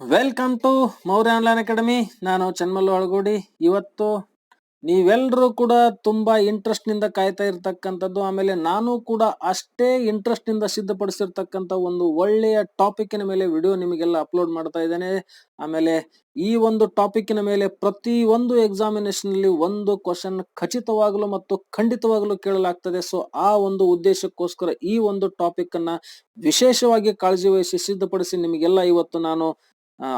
Welcome to Maurya online academy ನಾನು ಚನ್ಮಲ್ಲು ಅಳಗೋಡಿ ಇವತ್ತು ನೀವೆಲ್ಲರೂ ಕೂಡ ತುಂಬ ಇಂಟ್ರೆಸ್ಟ್ನಿಂದ ಕಾಯ್ತಾ ಇರ್ತಕ್ಕಂಥದ್ದು, ಆಮೇಲೆ ನಾನು ಕೂಡ ಅಷ್ಟೇ ಇಂಟ್ರೆಸ್ಟ್ನಿಂದ ಸಿದ್ಧಪಡಿಸಿರ್ತಕ್ಕಂಥ ಒಂದು ಒಳ್ಳೆಯ ಟಾಪಿಕ್ನ ಮೇಲೆ ವಿಡಿಯೋ ನಿಮಗೆಲ್ಲ ಅಪ್ಲೋಡ್ ಮಾಡ್ತಾ ಇದ್ದೇನೆ. ಆಮೇಲೆ ಈ ಒಂದು ಟಾಪಿಕ್ನ ಮೇಲೆ ಪ್ರತಿ ಒಂದು ಎಕ್ಸಾಮಿನೇಷನ್ನಲ್ಲಿ ಒಂದು ಕ್ವಶನ್ ಖಚಿತವಾಗಲು ಮತ್ತು ಖಂಡಿತವಾಗಲು ಕೇಳಲಾಗ್ತದೆ. ಸೊ ಆ ಒಂದು ಉದ್ದೇಶಕ್ಕೋಸ್ಕರ ಈ ಒಂದು ಟಾಪಿಕ್ ಅನ್ನ ವಿಶೇಷವಾಗಿ ಕಾಳಜಿ ವಹಿಸಿ ಸಿದ್ಧಪಡಿಸಿ ನಿಮಗೆಲ್ಲ ಇವತ್ತು ನಾನು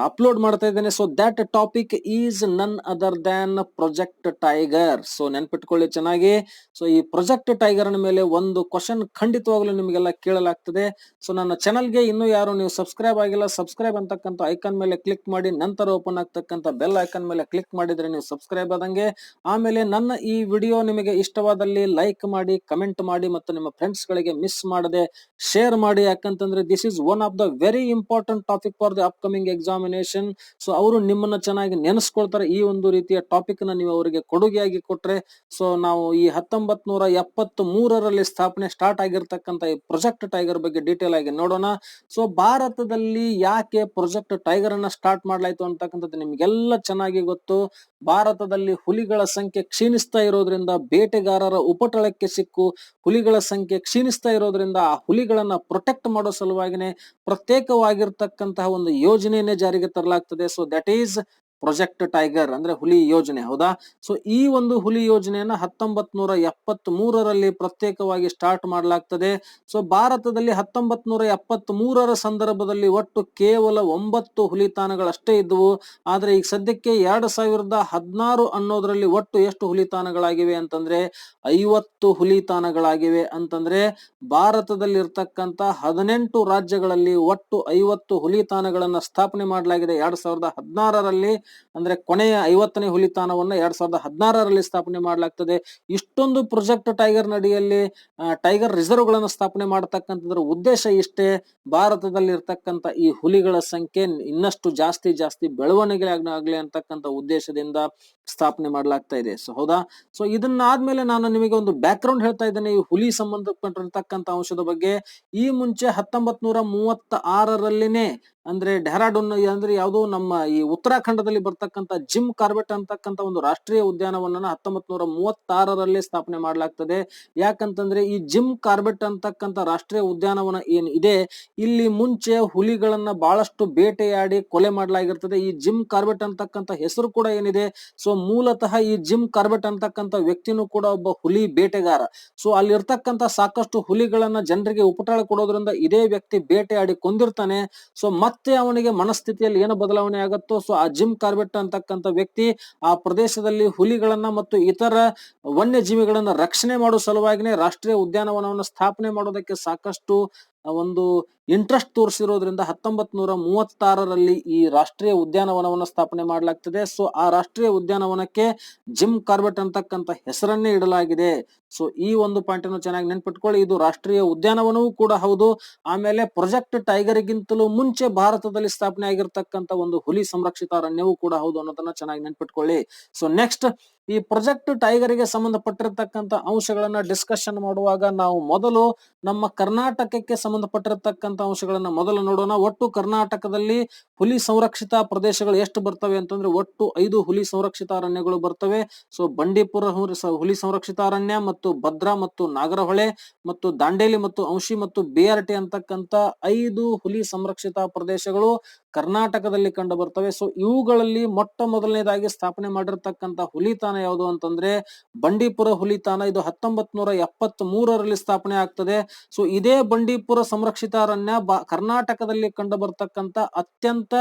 ಅಪ್ಲೋಡ್ ಮಾಡ್ತಾ ಇದ್ದೇನೆ. So that topic is none other than project tiger so ನೆನ್ಪಿಟ್ಕೊಳ್ಳಿ ಚೆನ್ನಾಗಿ. ಸೊ ಈ ಪ್ರೊಜೆಕ್ಟ್ ಟೈಗರ್ ಮೇಲೆ ಒಂದು ಕ್ವಶನ್ ಖಂಡಿತವಾಗ್ಲೂ ನಿಮಗೆಲ್ಲ ಕೇಳಲಾಗ್ತದೆ. ಸೊ ನನ್ನ ಚಾನಲ್ಗೆ ಇನ್ನೂ ಯಾರು ನೀವು ಸಬ್ಸ್ಕ್ರೈಬ್ ಆಗಿಲ್ಲ ಸಬ್ಸ್ಕ್ರೈಬ್ ಅಂತಕ್ಕಂಥ ಐಕಾನ್ ಮೇಲೆ ಕ್ಲಿಕ್ ಮಾಡಿ, ನಂತರ ಓಪನ್ ಆಗ್ತಕ್ಕಂಥ ಬೆಲ್ ಐಕಾನ್ ಮೇಲೆ ಕ್ಲಿಕ್ ಮಾಡಿದ್ರೆ ನೀವು ಸಬ್ಸ್ಕ್ರೈಬ್ ಆದಂಗೆ. ಆಮೇಲೆ ನನ್ನ ಈ ವಿಡಿಯೋ ನಿಮಗೆ ಇಷ್ಟವಾದಲ್ಲಿ ಲೈಕ್ ಮಾಡಿ ಕಮೆಂಟ್ ಮಾಡಿ ಮತ್ತು ನಿಮ್ಮ ಫ್ರೆಂಡ್ಸ್ ಗಳಿಗೆ ಮಿಸ್ ಮಾಡದೆ ಶೇರ್ ಮಾಡಿ. ಯಾಕಂತಂದ್ರೆ this is one of the very important topic for the upcoming examination so ಅವರು ನಿಮ್ಮನ್ನ ಚೆನ್ನಾಗಿ ನೆನೆಸ್ಕೊಳ್ತಾರೆ. ಈ ಒಂದು ರೀತಿಯ ಟಾಪಿಕ್ನ ನೀವು ಅವರಿಗೆ ಕೊಡುಗೆಯಾಗಿ ಕೊಟ್ರೆ ಸೊ ನಾವು ಈ ಹತ್ತೊಂಬತ್ ನೂರ ಎಪ್ಪತ್ತ್ ಮೂರರಲ್ಲಿ ಸ್ಥಾಪನೆ ಸ್ಟಾರ್ಟ್ ಆಗಿರ್ತಕ್ಕಂಥ ಈ ಪ್ರೊಜೆಕ್ಟ್ ಟೈಗರ್ ಬಗ್ಗೆ ಡೀಟೇಲ್ ಆಗಿ ನೋಡೋಣ. ಸೊ ಭಾರತದಲ್ಲಿ ಯಾಕೆ ಪ್ರೊಜೆಕ್ಟ್ ಟೈಗರ್ ಅನ್ನ ಸ್ಟಾರ್ಟ್ ಮಾಡ್ಲಾಯ್ತು ಅಂತಕ್ಕಂಥದ್ದು ನಿಮ್ಗೆಲ್ಲ ಚೆನ್ನಾಗಿ ಗೊತ್ತು. ಭಾರತದಲ್ಲಿ ಹುಲಿಗಳ ಸಂಖ್ಯೆ ಕ್ಷೀಣಿಸ್ತಾ ಇರೋದ್ರಿಂದ ಬೇಟೆಗಾರರ ಉಪಟಳಕ್ಕೆ ಸಿಕ್ಕು. ಹುಲಿಗಳ ಸಂಖ್ಯೆ ಕ್ಷೀಣಿಸ್ತಾ ಇರೋದ್ರಿಂದ ಆ ಹುಲಿಗಳನ್ನ ಪ್ರೊಟೆಕ್ಟ್ ಮಾಡೋ ಸಲುವಾಗಿನೇ ಪ್ರತ್ಯೇಕವಾಗಿರ್ತಕ್ಕಂತಹ ಒಂದು ಯೋಜನೆಯನ್ನೇ ಜಾರಿಗೆ ತರಲಾಗ್ತದೆ. So that is project tiger ಅಂದ್ರೆ ಹುಲಿ ಯೋಜನೆ, ಹೌದಾ? ಸೊ ಈ ಒಂದು ಹುಲಿ ಯೋಜನೆಯನ್ನ ಹತ್ತೊಂಬತ್ ನೂರ ಎಪ್ಪತ್ತ್ ಮೂರರಲ್ಲಿ ಪ್ರತ್ಯೇಕವಾಗಿ ಸ್ಟಾರ್ಟ್ ಮಾಡಲಾಗ್ತದೆ. ಸೊ ಭಾರತದಲ್ಲಿ ಹತ್ತೊಂಬತ್ ನೂರ ಎಪ್ಪತ್ತ್ ಮೂರರ ಸಂದರ್ಭದಲ್ಲಿ ಒಟ್ಟು ಕೇವಲ ಒಂಬತ್ತು ಹುಲಿತಾನಗಳಷ್ಟೇ ಇದ್ದವು ಆದ್ರೆ ಈಗ ಸದ್ಯಕ್ಕೆ ಎರಡ್ ಸಾವಿರದ ಹದಿನಾರು ಅನ್ನೋದ್ರಲ್ಲಿ ಒಟ್ಟು ಎಷ್ಟು ಹುಲಿತಾನಗಳಾಗಿವೆ ಅಂತಂದ್ರೆ, ಐವತ್ತು ಹುಲಿತಾನಗಳಾಗಿವೆ ಅಂತಂದ್ರೆ ಭಾರತದಲ್ಲಿ ಇರ್ತಕ್ಕಂತ ಹದಿನೆಂಟು ರಾಜ್ಯಗಳಲ್ಲಿ ಒಟ್ಟು ಐವತ್ತು ಹುಲಿತಾನಗಳನ್ನ ಸ್ಥಾಪನೆ ಮಾಡಲಾಗಿದೆ ಎರಡ್ ಸಾವಿರದ ಹದಿನಾರರಲ್ಲಿ. ಅಂದ್ರೆ ಕೊನೆಯ ಐವತ್ತನೇ ಹುಲಿತಾನವನ್ನ ಎರಡ್ ಸಾವಿರದ ಹದಿನಾರರಲ್ಲಿ ಸ್ಥಾಪನೆ ಮಾಡಲಾಗ್ತದೆ. ಇಷ್ಟೊಂದು ಪ್ರೊಜೆಕ್ಟ್ ಟೈಗರ್ ನಡಿಯಲ್ಲಿ ಟೈಗರ್ ರಿಸರ್ವ್ಗಳನ್ನು ಸ್ಥಾಪನೆ ಮಾಡತಕ್ಕಂಥದ್ರ ಉದ್ದೇಶ ಇಷ್ಟೇ. ಭಾರತದಲ್ಲಿ ಇರ್ತಕ್ಕಂಥ ಈ ಹುಲಿಗಳ ಸಂಖ್ಯೆ ಇನ್ನಷ್ಟು ಜಾಸ್ತಿ ಜಾಸ್ತಿ ಬೆಳವಣಿಗೆ ಆಗ್- ಆಗ್ಲಿ ಅಂತಕ್ಕಂಥ ಉದ್ದೇಶದಿಂದ ಸ್ಥಾಪನೆ ಮಾಡಲಾಗ್ತಾ ಇದೆ. ಸೊ, ಹೌದಾ? ಸೊ, ಇದನ್ನಾದ್ಮೇಲೆ ನಾನು ನಿಮಗೆ ಒಂದು ಬ್ಯಾಕ್ ಗ್ರೌಂಡ್ ಹೇಳ್ತಾ ಇದ್ದೇನೆ, ಈ ಹುಲಿ ಸಂಬಂಧಪಟ್ಟಿರ್ತಕ್ಕಂಥ ಅಂಶದ ಬಗ್ಗೆ. ಈ ಮುಂಚೆ ಹತ್ತೊಂಬತ್ ನೂರ ಮೂವತ್ತ ಆರರಲ್ಲಿನೇ ಅಂದ್ರೆ ಡೆಹರಾಡೂನ್ ಅಂದ್ರೆ ಯಾವುದು ನಮ್ಮ ಈ ಉತ್ತರಾಖಂಡದಲ್ಲಿ ಬರ್ತಕ್ಕಂಥ ಜಿಮ್ ಕಾರ್ಬೆಟ್ ಅಂತಕ್ಕಂಥ ಒಂದು ರಾಷ್ಟ್ರೀಯ ಉದ್ಯಾನವನ ಹತ್ತೊಂಬತ್ ನೂರ ಮೂವತ್ತಾರರಲ್ಲಿ ಸ್ಥಾಪನೆ ಮಾಡಲಾಗ್ತದೆ. ಯಾಕಂತಂದ್ರೆ ಈ ಜಿಮ್ ಕಾರ್ಬೆಟ್ ಅಂತಕ್ಕಂಥ ರಾಷ್ಟ್ರೀಯ ಉದ್ಯಾನವನ ಏನ್ ಇದೆ, ಇಲ್ಲಿ ಮುಂಚೆ ಹುಲಿಗಳನ್ನ ಬಹಳಷ್ಟು ಬೇಟೆಯಾಡಿ ಕೊಲೆ ಮಾಡಲಾಗಿರ್ತದೆ. ಈ ಜಿಮ್ ಕಾರ್ಬೆಟ್ ಅಂತಕ್ಕಂಥ ಹೆಸರು ಕೂಡ ಏನಿದೆ, ಸೊ ಮೂಲತಃ ಈ ಜಿಮ್ ಕಾರ್ಬೆಟ್ ಅಂತಕ್ಕಂಥ ವ್ಯಕ್ತಿನೂ ಕೂಡ ಒಬ್ಬ ಹುಲಿ ಬೇಟೆಗಾರ. ಸೊ ಅಲ್ಲಿರ್ತಕ್ಕಂಥ ಸಾಕಷ್ಟು ಹುಲಿಗಳನ್ನ ಜನರಿಗೆ ಉಪಟಳ ಕೊಡೋದ್ರಿಂದ ಇದೇ ವ್ಯಕ್ತಿ ಬೇಟೆಯಾಡಿ ಕೊಂದಿರ್ತಾನೆ. ಸೊ ಮತ್ತೆ ಅವನಿಗೆ ಮನಸ್ಥಿತಿಯಲ್ಲಿ ಏನು ಬದಲಾವಣೆ ಆಗುತ್ತೋ ಸೊ ಆ ಜಿಮ್ ಕಾರ್ಬೆಟ್ ಅಂತಕ್ಕಂತ ವ್ಯಕ್ತಿ ಆ ಪ್ರದೇಶದಲ್ಲಿ ಹುಲಿಗಳನ್ನ ಮತ್ತು ಇತರ ವನ್ಯಜೀವಿಗಳನ್ನ ರಕ್ಷಣೆ ಮಾಡೋ ಸಲುವಾಗಿನೇ ರಾಷ್ಟ್ರೀಯ ಉದ್ಯಾನವನವನ್ನು ಸ್ಥಾಪನೆ ಮಾಡೋದಕ್ಕೆ ಸಾಕಷ್ಟು ಒಂದು ಇಂಟ್ರೆಸ್ಟ್ ತೋರಿಸಿರೋದ್ರಿಂದ ಹತ್ತೊಂಬತ್ ನೂರ ಮೂವತ್ತಾರರಲ್ಲಿ ಈ ರಾಷ್ಟ್ರೀಯ ಉದ್ಯಾನವನವನ್ನು ಸ್ಥಾಪನೆ ಮಾಡಲಾಗ್ತದೆ. ಸೊ ಆ ರಾಷ್ಟ್ರೀಯ ಉದ್ಯಾನವನಕ್ಕೆ ಜಿಮ್ ಕಾರ್ಬೆಟ್ ಅಂತಕ್ಕಂಥ ಹೆಸರನ್ನೇ ಇಡಲಾಗಿದೆ. ಸೊ ಈ ಒಂದು ಪಾಯಿಂಟ್ ಅನ್ನು ಚೆನ್ನಾಗಿ ನೆನ್ಪಿಟ್ಕೊಳ್ಳಿ. ಇದು ರಾಷ್ಟ್ರೀಯ ಉದ್ಯಾನವನವೂ ಕೂಡ ಹೌದು. ಆಮೇಲೆ ಪ್ರೊಜೆಕ್ಟ್ ಟೈಗರ್ಗಿಂತಲೂ ಮುಂಚೆ ಭಾರತದಲ್ಲಿ ಸ್ಥಾಪನೆ ಆಗಿರ್ತಕ್ಕಂಥ ಒಂದು ಹುಲಿ ಸಂರಕ್ಷಿತ ಅರಣ್ಯವೂ ಕೂಡ ಹೌದು ಅನ್ನೋದನ್ನ ಚೆನ್ನಾಗಿ ನೆನ್ಪಿಟ್ಕೊಳ್ಳಿ. ಸೊ ನೆಕ್ಸ್ಟ್ ಈ ಪ್ರೊಜೆಕ್ಟ್ ಟೈಗರ್ಗೆ ಸಂಬಂಧಪಟ್ಟಿರತಕ್ಕಂಥ ಅಂಶಗಳನ್ನ ಡಿಸ್ಕಷನ್ ಮಾಡುವಾಗ ನಾವು ಮೊದಲು ನಮ್ಮ ಕರ್ನಾಟಕಕ್ಕೆ ಸಂಬಂಧಪಟ್ಟಿರ್ತಕ್ಕಂಥ ಅಂಶಗಳನ್ನ ಮೊದಲು ನೋಡೋಣ. ಒಟ್ಟು ಕರ್ನಾಟಕದಲ್ಲಿ ಹುಲಿ ಸಂರಕ್ಷಿತ ಪ್ರದೇಶಗಳು ಎಷ್ಟು ಬರ್ತವೆ ಅಂತಂದ್ರೆ ಒಟ್ಟು ಐದು ಹುಲಿ ಸಂರಕ್ಷಿತ ಅರಣ್ಯಗಳು ಬರ್ತವೆ. ಸೊ ಬಂಡೀಪುರ ಹುಲಿ ಸಂರಕ್ಷಿತ ಅರಣ್ಯ ಮತ್ತು ಭದ್ರಾ ಮತ್ತು ನಾಗರಹೊಳೆ ಮತ್ತು ದಾಂಡೇಲಿ ಮತ್ತು ಅಂಶಿ ಮತ್ತು ಬೇಆರ್ಟಿ ಅಂತಕ್ಕಂಥ ಐದು ಹುಲಿ ಸಂರಕ್ಷಿತ ಪ್ರದೇಶಗಳು ಕರ್ನಾಟಕದಲ್ಲಿ ಕಂಡು ಬರ್ತವೆ. ಸೊ ಇವುಗಳಲ್ಲಿ ಮೊಟ್ಟ ಮೊದಲನೇದಾಗಿ ಸ್ಥಾಪನೆ ಮಾಡಿರ್ತಕ್ಕಂಥ ಹುಲಿತಾನ ಯಾವುದು ಅಂತಂದ್ರೆ, ಬಂಡೀಪುರ ಹುಲಿತಾನ ಇದು ಹತ್ತೊಂಬತ್ ನೂರ ಎಪ್ಪತ್ತ್ ಮೂರರಲ್ಲಿ ಸ್ಥಾಪನೆ ಆಗ್ತದೆ. ಸೊ ಇದೇ ಬಂಡೀಪುರ ಸಂರಕ್ಷಿತ ಅರಣ್ಯ ಕರ್ನಾಟಕದಲ್ಲಿ ಕಂಡು ಬರ್ತಕ್ಕಂಥ ಅತ್ಯಂತ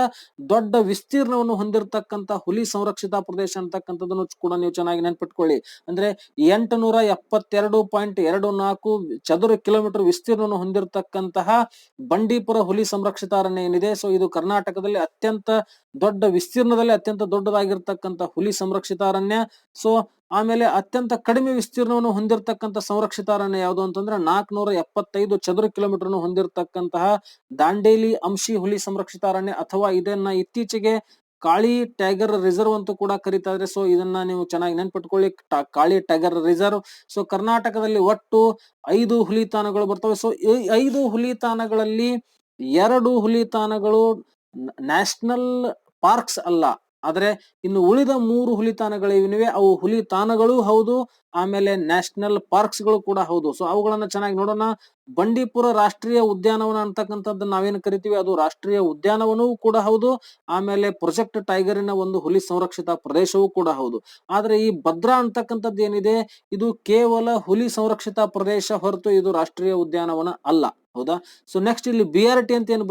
ದೊಡ್ಡ ವಿಸ್ತೀರ್ಣವನ್ನು ಹೊಂದಿರತಕ್ಕಂಥ ಹುಲಿ ಸಂರಕ್ಷಿತ ಪ್ರದೇಶ ಅಂತಕ್ಕಂಥದ್ದನ್ನು ಕೂಡ ನೀವು ಚೆನ್ನಾಗಿ ನೆನ್ಪಿಟ್ಕೊಳ್ಳಿ. ಅಂದ್ರೆ ಎಂಟು ನೂರ ಎಪ್ಪತ್ತೆರಡು ಪಾಯಿಂಟ್ ಎರಡು ನಾಲ್ಕು ಚದುರ ಕಿಲೋಮೀಟರ್ ವಿಸ್ತೀರ್ಣವನ್ನು ಹೊಂದಿರತಕ್ಕಂತಹ ಬಂಡೀಪುರ ಹುಲಿ ಸಂರಕ್ಷಿತ ಅರಣ್ಯ ಏನಿದೆ? ಸೊ ಇದು ಕರ್ನಾಟಕದಲ್ಲಿ ಅತ್ಯಂತ ದೊಡ್ಡ ವಿಸ್ತೀರ್ಣದಲ್ಲಿ ಅತ್ಯಂತ ದೊಡ್ಡದಾಗಿರ್ತಕ್ಕಂಥ ಹುಲಿ ಸಂರಕ್ಷಿತ ಅರಣ್ಯ. ಸೊ ಆಮೇಲೆ ಅತ್ಯಂತ ಕಡಿಮೆ ವಿಸ್ತೀರ್ಣವನ್ನು ಹೊಂದಿರತಕ್ಕಂಥ ಸಂರಕ್ಷಿತ ಅರಣ್ಯ ಯಾವುದು ಅಂತಂದ್ರೆ ನಾಲ್ಕನೂರ ಎಪ್ಪತ್ತೈದು ಚದುರ ಕಿಲೋಮೀಟರ್ ಹೊಂದಿರತಕ್ಕಂತಹ ದಾಂಡೇಲಿ ಅಂಶಿ ಹುಲಿ ಸಂರಕ್ಷಿತ ಅರಣ್ಯ ಅಥವಾ ಇದನ್ನ ಇತ್ತೀಚೆಗೆ ಕಾಳಿ ಟೈಗರ್ ರಿಸರ್ವ್ ಅಂತೂ ಕೂಡ ಕರೀತಾ ಇದ್ರೆ ಸೊ ಇದನ್ನ ನೀವು ಚೆನ್ನಾಗಿ ನೆನ್ಪಿಟ್ಕೊಳ್ಳಿ. Kali tiger reserve. ಸೊ ಕರ್ನಾಟಕದಲ್ಲಿ ಒಟ್ಟು ಐದು ಹುಲಿ ತಾಣಗಳು ಬರ್ತವೆ. ಸೊ ಐದು ಹುಲಿ ತಾಣಗಳಲ್ಲಿ ಎರಡು ಹುಲಿ ತಾಣಗಳು ನ್ಯಾಷನಲ್ ಪಾರ್ಕ್ಸ್ ಅಲ್ಲ. ಆದ್ರೆ ಇನ್ನು ಉಳಿದ ಮೂರು ಹುಲಿ ತಾಣಗಳಿವೆ ಅವು ಹುಲಿ ತಾಣಗಳು ಹೌದು, ಆಮೇಲೆ ನ್ಯಾಷನಲ್ ಪಾರ್ಕ್ಸ್ಗಳು ಕೂಡ ಹೌದು. ಸೊ, ಅವುಗಳನ್ನ ಚೆನ್ನಾಗಿ ನೋಡೋಣ. ಬಂಡೀಪುರ ರಾಷ್ಟ್ರೀಯ ಉದ್ಯಾನವನ ಅಂತಕ್ಕಂಥದ್ದು ನಾವೇನು ಕರಿತೀವಿ? ಅದು ರಾಷ್ಟ್ರೀಯ ಉದ್ಯಾನವನವೂ ಕೂಡ ಹೌದು. ಆಮೇಲೆ ಪ್ರೊಜೆಕ್ಟ್ ಟೈಗರಿನ ಒಂದು ಹುಲಿ ಸಂರಕ್ಷಿತ ಪ್ರದೇಶವೂ ಕೂಡ ಹೌದು. ಆದ್ರೆ ಈ ಭದ್ರಾ ಅಂತಕ್ಕಂಥದ್ದು ಏನಿದೆ? ಇದು ಕೇವಲ ಹುಲಿ ಸಂರಕ್ಷಿತ ಪ್ರದೇಶ ಹೊರತು ಇದು ರಾಷ್ಟ್ರೀಯ ಉದ್ಯಾನವನ ಅಲ್ಲ. ಹೌದಾ? ಸೊ ನೆಕ್ಸ್ಟ್ ಇಲ್ಲಿ ಬಿ ಆರ್ ಟಿ ಅಂತ ಏನ್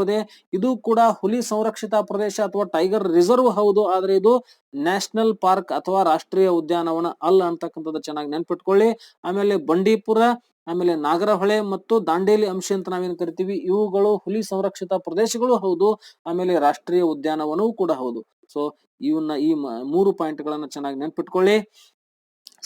ಇದು ಕೂಡ ಹುಲಿ ಸಂರಕ್ಷಿತ ಪ್ರದೇಶ ಅಥವಾ ಟೈಗರ್ ರಿಸರ್ವ್ ಹೌದು, ಆದ್ರೆ ಇದು ನ್ಯಾಷನಲ್ ಪಾರ್ಕ್ ಅಥವಾ ರಾಷ್ಟ್ರೀಯ ಉದ್ಯಾನವನ ಅಲ್ಲ ಅಂತಕ್ಕಂಥದ್ದು ಚೆನ್ನಾಗಿ ನೆನ್ಪಿಟ್ಕೊಳ್ಳಿ. ಆಮೇಲೆ ಬಂಡೀಪುರ, ಆಮೇಲೆ ನಾಗರಹೊಳೆ ಮತ್ತು ದಾಂಡೇಲಿ ಅಂಶ ಅಂತ ನಾವೇನ್ ಕರಿತೀವಿ, ಇವುಗಳು ಹುಲಿ ಸಂರಕ್ಷಿತ ಪ್ರದೇಶಗಳು ಹೌದು, ಆಮೇಲೆ ರಾಷ್ಟ್ರೀಯ ಉದ್ಯಾನವನವೂ ಕೂಡ ಹೌದು. ಸೊ ಇವನ್ನ ಈ ಮೂರು ಪಾಯಿಂಟ್ ಗಳನ್ನ ಚೆನ್ನಾಗಿ ನೆನ್ಪಿಟ್ಕೊಳ್ಳಿ.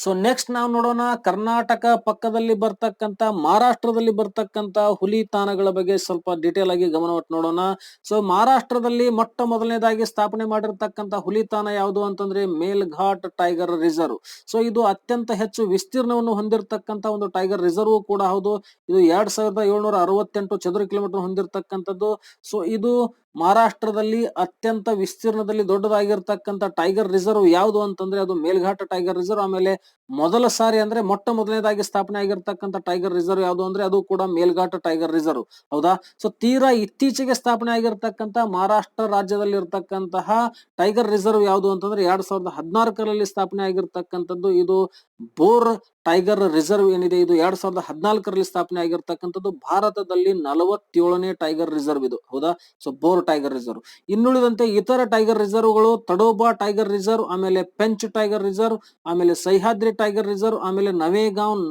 ಸೊ ನೆಕ್ಸ್ಟ್ ನಾವು ನೋಡೋಣ ಕರ್ನಾಟಕ ಪಕ್ಕದಲ್ಲಿ ಬರ್ತಕ್ಕಂತ ಮಹಾರಾಷ್ಟ್ರದಲ್ಲಿ ಬರ್ತಕ್ಕಂತ ಹುಲಿ ತಾಣಗಳ ಬಗ್ಗೆ ಸ್ವಲ್ಪ ಡೀಟೇಲ್ ಆಗಿ ಗಮನವಟ್ಟು ನೋಡೋಣ. ಸೊ ಮಹಾರಾಷ್ಟ್ರದಲ್ಲಿ ಮೊಟ್ಟ ಮೊದಲನೇದಾಗಿ ಸ್ಥಾಪನೆ ಮಾಡಿರ್ತಕ್ಕಂತ ಹುಲಿ ತಾಣ ಯಾವುದು ಅಂತಂದ್ರೆ ಮೇಲ್ಘಾಟ್ ಟೈಗರ್ ರಿಸರ್ವ್. ಸೊ ಇದು ಅತ್ಯಂತ ಹೆಚ್ಚು ವಿಸ್ತೀರ್ಣವನ್ನು ಹೊಂದಿರತಕ್ಕಂತ ಒಂದು ಟೈಗರ್ ರಿಸರ್ವ್ ಕೂಡ ಹೌದು. ಇದು ಎರಡ್ ಸಾವಿರದ ಏಳ್ನೂರ ಅರವತ್ತೆಂಟು ಚದುರ ಕಿಲೋಮೀಟರ್ ಹೊಂದಿರತಕ್ಕಂಥದ್ದು. ಸೊ ಇದು ಮಹಾರಾಷ್ಟ್ರದಲ್ಲಿ ಅತ್ಯಂತ ವಿಸ್ತೀರ್ಣದಲ್ಲಿ ದೊಡ್ಡದಾಗಿರ್ತಕ್ಕಂಥ ಟೈಗರ್ ರಿಸರ್ವ್ ಯಾವುದು ಅಂತಂದ್ರೆ ಅದು ಮೇಲ್ಘಾಟ ಟೈಗರ್ ರಿಸರ್ವ್, ಆಮೇಲೆ ಮೊದಲ ಸಾರಿ ಅಂದ್ರೆ ಮೊಟ್ಟ ಮೊದಲನೇದಾಗಿ ಸ್ಥಾಪನೆ ಆಗಿರ್ತಕ್ಕಂಥ ಟೈಗರ್ ರಿಸರ್ವ್ ಯಾವುದು ಅಂದ್ರೆ ಅದು ಕೂಡ ಮೇಲ್ಘಾಟ ಟೈಗರ್ ರಿಸರ್ವ್. ಹೌದಾ? ಸೊ ತೀರಾ ಇತ್ತೀಚೆಗೆ ಸ್ಥಾಪನೆ ಆಗಿರ್ತಕ್ಕಂಥ ಮಹಾರಾಷ್ಟ್ರ ರಾಜ್ಯದಲ್ಲಿ ಇರ್ತಕ್ಕಂತಹ ಟೈಗರ್ ರಿಸರ್ವ್ ಯಾವುದು ಅಂತಂದ್ರೆ ಎರಡ್ ಸಾವಿರದ ಹದಿನಾಲ್ಕರಲ್ಲಿ ಸ್ಥಾಪನೆ ಆಗಿರ್ತಕ್ಕಂಥದ್ದು ಇದು ಬೋರ್ ಟೈಗರ್ ರಿಸರ್ವ್ ಏನಿದೆ, ಇದು ಎರಡ್ ಸಾವಿರದ ಹದಿನಾಲ್ಕರಲ್ಲಿ ಸ್ಥಾಪನೆ ಆಗಿರ್ತಕ್ಕಂಥದ್ದು ಭಾರತದಲ್ಲಿ ನಲವತ್ತೇಳನೇ ಟೈಗರ್ ರಿಸರ್ವ್ ಇದು. ಹೌದಾ? ಸೊ ಬೋರ್ ಟೈಗರ್ ರಿಸರ್ವ್ ಇನ್ನುಳಿದಂತೆ ಇತರ ಟೈಗರ್ ರಿಸರ್ವ್ಗಳು ತಡೋಬಾ ಟೈಗರ್ ರಿಸರ್ವ್ ಆಮೇಲೆ ಪೆಂಚ್ ಟೈಗರ್ ರಿಸರ್ವ್ ಆಮೇಲೆ ಸಹ್ಯಾದ್ರಿ ಟೈಗರ್ ರಿಸರ್ವ್ ಆಮೇಲೆ ನವೇಗಾಂವ್